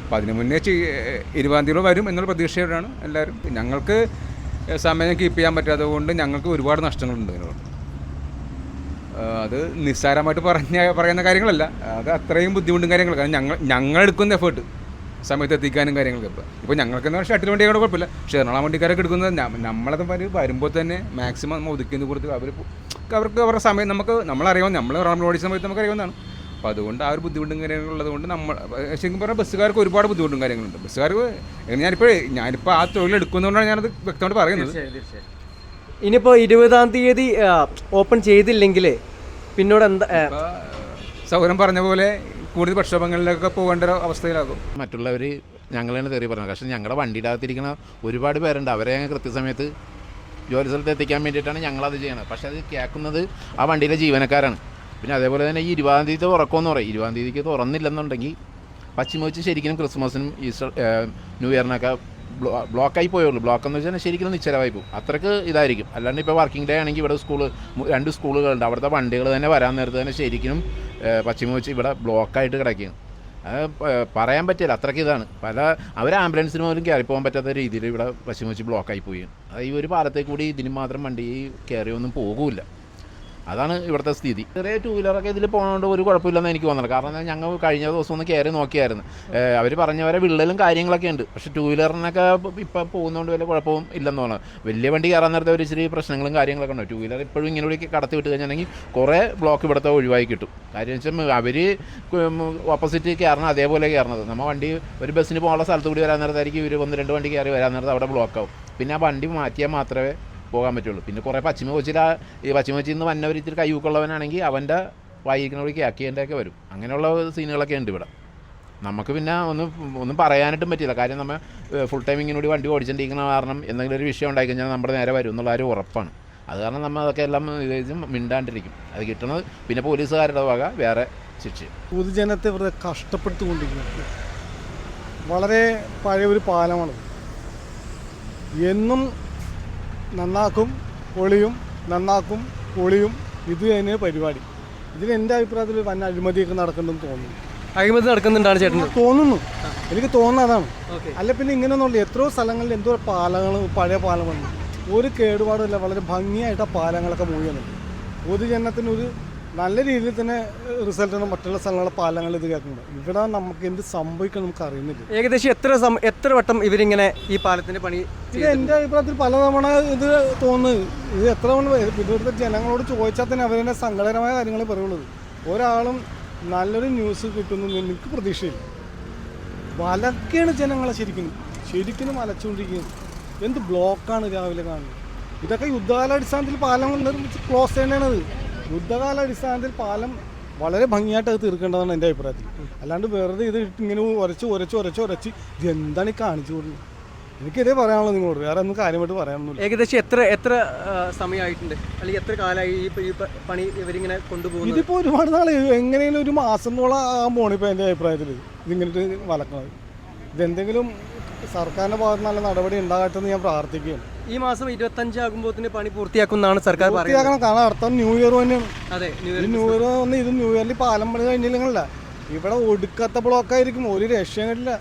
അപ്പം അതിന് മുന്നേ ഇരുപതാം തീയതി വരും എന്നുള്ള പ്രതീക്ഷയോടെയാണ് എല്ലാവരും ഞങ്ങൾക്ക് സമയം കീപ്പ് ചെയ്യാൻ പറ്റാത്തത് കൊണ്ട് ഞങ്ങൾക്ക് ഒരുപാട് നഷ്ടങ്ങളുണ്ട്. ഇതിനോട് ആ, അത് നിസ്സാരമായിട്ട് പറഞ്ഞ പറയുന്ന കാര്യങ്ങളല്ല. അത് അത്രയും ബുദ്ധിമുട്ടും കാര്യങ്ങളൊക്കെ. ഞങ്ങൾ ഞങ്ങൾ എടുക്കുന്ന എഫേർട്ട് സമയത്ത് എത്തിക്കാനും കാര്യങ്ങളൊക്കെ. ഇപ്പോൾ ഇപ്പോൾ ഞങ്ങൾക്ക് എന്താ ഷട്ടിൽ വണ്ടിയൊക്കെ കുഴപ്പമില്ല. പക്ഷേ എറണാകുളം വണ്ടിക്കാരൊക്കെ എടുക്കുന്നത് നമ്മളത് വരും വരുമ്പോൾ തന്നെ മാക്സിമം നമ്മൾ ഒതുക്കി കൊടുത്ത് അവർ അവർക്ക് അവരുടെ സമയം നമുക്ക് നമ്മളറിയാം നമ്മൾ എറണാകുളം ഓടിച്ച സമയത്ത് നമുക്ക് അറിയാവുന്നതാണ്. അപ്പോൾ അതുകൊണ്ട് ആ ഒരു ബുദ്ധിമുട്ടും കാര്യങ്ങളുള്ളത് കൊണ്ട് നമ്മൾ ശരിക്കും പറഞ്ഞാൽ ബസ്സുകാർക്ക് ഒരുപാട് ബുദ്ധിമുട്ടും കാര്യങ്ങളുണ്ട്. ബസ്സുകാർക്ക് ഞാനിപ്പോൾ ഞാനിപ്പോൾ ആ തൊഴിൽ എടുക്കുന്നതുകൊണ്ടാണ് ഞാനത് വ്യക്തമായിട്ട് പറയുന്നത്. ഇനിയിപ്പോൾ ഇരുപതാം തീയതി ഓപ്പൺ ചെയ്തില്ലെങ്കിൽ പിന്നോട് എന്താ സൗകര്യം പറഞ്ഞ പോലെ കൂടുതൽ പ്രക്ഷോഭങ്ങളിലൊക്കെ പോകേണ്ട ഒരു അവസ്ഥയിലാകും. മറ്റുള്ളവർ ഞങ്ങളാണ് തെറി പറഞ്ഞത്. പക്ഷെ ഞങ്ങളുടെ വണ്ടി അകത്തിരിക്കുന്ന ഒരുപാട് പേരുണ്ട്. അവരെ ഞങ്ങൾ കൃത്യസമയത്ത് ജോലി സ്ഥലത്ത് എത്തിക്കാൻ വേണ്ടിയിട്ടാണ് ഞങ്ങളത് ചെയ്യണത്. പക്ഷെ അത് കേൾക്കുന്നത് ആ വണ്ടിയിലെ ജീവനക്കാരാണ്. പിന്നെ അതേപോലെ തന്നെ ഈ ഇരുപതാം തീയതി തുറക്കുമെന്ന് പറയും. ഇരുപതാം തീയതിക്ക് തുറന്നില്ലെന്നുണ്ടെങ്കിൽ പശ്ചിമ വെച്ച് ശരിക്കും ക്രിസ്മസിനും ഈസ്റ്റർ ന്യൂ ഇയറിനൊക്കെ ബ്ലോക്കായി പോയുള്ളൂ. ബ്ലോക്ക് എന്ന് വെച്ചാൽ ശരിക്കും നിശ്ചലമായി പോകും. അത്രയ്ക്ക് ഇതായിരിക്കും. അല്ലാണ്ട് ഇപ്പോൾ വർക്കിംഗ് ഡേ ആണെങ്കിൽ ഇവിടെ സ്കൂൾ രണ്ട് സ്കൂളുകളുണ്ട് അവിടുത്തെ വണ്ടികൾ തന്നെ വരാൻ നേരത്തെ തന്നെ ശരിക്കും പശ്ചിമ വെച്ച് ഇവിടെ ബ്ലോക്കായിട്ട് കിടക്കുകയാണ്. അത് പറയാൻ പറ്റില്ല. അത്രയ്ക്ക് ഇതാണ്. പല അവർ ആംബുലൻസിന് പോലും കയറി പോകാൻ പറ്റാത്ത രീതിയിൽ ഇവിടെ പശ്ചിമ വെച്ച് ബ്ലോക്കായി പോയി അത് ഈ ഒരു പാലത്തേക്ക് കൂടി ഇതിന് മാത്രം വണ്ടി കയറിയൊന്നും പോകില്ല. അതാണ് ഇവിടുത്തെ സ്ഥിതി. ചെറിയ ടൂ വീലറൊക്കെ ഇതിൽ പോകുന്നതുകൊണ്ട് ഒരു കുഴപ്പമില്ലെന്ന് എനിക്ക് തോന്നുന്നത് കാരണം ഞങ്ങൾ കഴിഞ്ഞ ദിവസം ഒന്ന് കയറി നോക്കിയായിരുന്നു. അവർ പറഞ്ഞവരെ വിള്ളലും കാര്യങ്ങളൊക്കെ ഉണ്ട്. പക്ഷേ ടൂ വീലറിനൊക്കെ ഇപ്പം പോകുന്നതുകൊണ്ട് വലിയ കുഴപ്പവും ഇല്ലെന്ന് തോന്നുന്നത് വലിയ വണ്ടി കയറാൻ നേരത്തെ ഒരു ഇച്ചിരി പ്രശ്നങ്ങളും കാര്യങ്ങളൊക്കെ ഉണ്ട്. ടൂ വീലർ ഇപ്പോഴും ഇങ്ങനെ ഒരു കടത്തി വിട്ട് കഴിഞ്ഞിട്ടുണ്ടെങ്കിൽ കുറേ ബ്ലോക്ക് ഇവിടുത്തെ ഒഴിവായി കിട്ടും. കാര്യം വെച്ചാൽ അവർ ഓപ്പോസിറ്റ് കയറണം അതേപോലെ കയറണത്. നമ്മൾ വണ്ടി ഒരു ബസ്സിന് പോകാനുള്ള സ്ഥലത്ത് കൂടി വരാൻ നേരത്തായിരിക്കും ഇവർ ഒന്ന് രണ്ട് വണ്ടി കയറി വരാൻ നേരത്ത് അവിടെ ബ്ലോക്ക് ആവും. പിന്നെ ആ വണ്ടി മാറ്റിയാൽ മാത്രമേ പോകാൻ പറ്റുള്ളൂ. പിന്നെ കുറേ പശ്ചിമ കൊച്ചിയിൽ ഈ പശ്ചിമ കൊച്ചിയിൽ നിന്ന് വന്നവർ ഇത്തിരി കയ്യൂക്കുള്ളവനാണെങ്കിൽ അവന്റെ വായിക്കുന്ന വഴി ഒക്കെ വരും. അങ്ങനെയുള്ള സീനുകളൊക്കെ ഉണ്ട് ഇവിടെ. നമുക്ക് പിന്നെ ഒന്ന് ഒന്നും പറയാനായിട്ടും പറ്റില്ല. കാര്യം നമ്മൾ ഫുൾ ടൈം ഇങ്ങനെ വണ്ടി ഓടിച്ചിട്ടിരിക്കുന്ന കാരണം എന്തെങ്കിലും ഒരു വിഷയം ഉണ്ടായി കഴിഞ്ഞാൽ നമ്മുടെ നേരെ വരും എന്നുള്ള ഒരു ഉറപ്പാണ്. അത് കാരണം നമ്മൾ അതൊക്കെ എല്ലാം മിണ്ടാണ്ടിരിക്കും. അത് കിട്ടുന്നത് പിന്നെ പോലീസുകാരുടെ വക വേറെ ശിക്ഷ. പൊതുജനത്തെ ഇവിടെ കഷ്ടപ്പെടുത്തുകൊണ്ടിരിക്കുന്നു വളരെ പഴയ ഒരു പാലമാണ് എന്നും നന്നാക്കും പൊളിയും നന്നാക്കും പൊളിയും. ഇത് തന്നെ പരിപാടി. ഇതിൽ എന്റെ അഭിപ്രായത്തിൽ വൻ അഴിമതിയൊക്കെ നടക്കുന്നുണ്ടെന്ന് തോന്നുന്നു. അഴിമതി നടക്കുന്നുണ്ടാണ് ചേട്ടൻ തോന്നുന്നു. എനിക്ക് തോന്നുന്നതാണ് അല്ല പിന്നെ ഇങ്ങനെയൊന്നുമില്ല. എത്രയോ സ്ഥലങ്ങളിൽ എന്തോ പാലങ്ങൾ പഴയ പാലമാണ് ഒരു കേടുപാടുമില്ല. വളരെ ഭംഗിയായിട്ട് ആ പാലങ്ങളൊക്കെ മുഴുവനുണ്ട് പൊതുജനത്തിന് ഒരു നല്ല രീതിയിൽ തന്നെ റിസൾട്ടാണ് മറ്റുള്ള സ്ഥലങ്ങളെ പാലങ്ങൾ ഇത് കേൾക്കുന്നത് ഇവിടെ നമുക്ക് എന്ത് സംഭവിക്കണം നമുക്ക് അറിയുന്നില്ല. ഏകദേശം എത്ര എത്ര വട്ടം ഇവരിങ്ങനെ ഈ പാലത്തിന്റെ പണി ഇത് എന്റെ അഭിപ്രായത്തിൽ പലതവണ ഇത് തോന്നുന്നത്. ഇത് എത്ര തവണ? ഇവിടുത്തെ ജനങ്ങളോട് ചോദിച്ചാൽ തന്നെ അവരെ സങ്കടകരമായ കാര്യങ്ങൾ പറയുള്ളത് ഒരാളും നല്ലൊരു ന്യൂസ് കിട്ടുന്നു എനിക്ക് പ്രതീക്ഷയില്ല. വലക്കാണ് ജനങ്ങളെ ശരിക്കും ശരിക്കും വലച്ചുകൊണ്ടിരിക്കുന്നത്. എന്ത് ബ്ലോക്കാണ് രാവിലെ കാണുന്നത്? ഇതൊക്കെ യുദ്ധകാലാടിസ്ഥാനത്തിൽ പാലം നിർമ്മിച്ച് ക്ലോസ് ചെയ്യേണ്ടത് യുദ്ധകാലാടിസ്ഥാനത്തിൽ പാലം വളരെ ഭംഗിയായിട്ട് അത് തീർക്കേണ്ടതാണ് എന്റെ അഭിപ്രായത്തിൽ. അല്ലാണ്ട് വെറുതെ ഇത് ഇങ്ങനെ ഉരച്ച് ഉരച്ച് ഉരച്ച് ഉരച്ച് ഇത് എന്താണ് ഈ കാണിച്ചു കൊടുക്കുന്നത്? എനിക്കിതേ പറയാനുള്ളൂ നിങ്ങളോട് വേറെ ഒന്നും കാര്യമായിട്ട് പറയാനൊന്നുമില്ല. ഏകദേശം എത്ര എത്ര സമയമായിട്ടുണ്ട്? അല്ലെങ്കിൽ എത്ര കാലമായി ഈ പണി ഇവരിങ്ങനെ കൊണ്ടുപോകും ഇതിപ്പോൾ ഒരുപാട് നാൾ എങ്ങനെയെങ്കിലും ഒരു മാസത്തോളം ആ ഇപ്പോൾ എന്റെ അഭിപ്രായത്തിൽ ഇതിങ്ങനെ വലക്കണത്. ഇതെന്തെങ്കിലും സർക്കാരിന്റെ ഭാഗത്ത് നല്ല നടപടി ഉണ്ടാകട്ടെ എന്ന് ഞാൻ പ്രാർത്ഥിക്കുകയാണ്. ഈ മാസം ഇരുപത്തഞ്ച് അഞ്ചാകുമ്പോ പണി പൂർത്തിയാക്കുന്നതാണ് സർക്കാർ പൂർത്തിയാക്കണം. കാരണം അടുത്ത ന്യൂ ഇയർ തന്നെയാണ് അതെ ന്യൂ ഈ ഇയർ വന്ന് ഇത് ന്യൂ ഇയറിൽ പാലം പണി കഴിഞ്ഞില്ലെങ്കിലല്ല? ഇവിടെ ഒടുക്കാത്ത ബ്ലോക്ക് ആയിരിക്കും. ഒരു രക്ഷയും കിട്ടില്ല.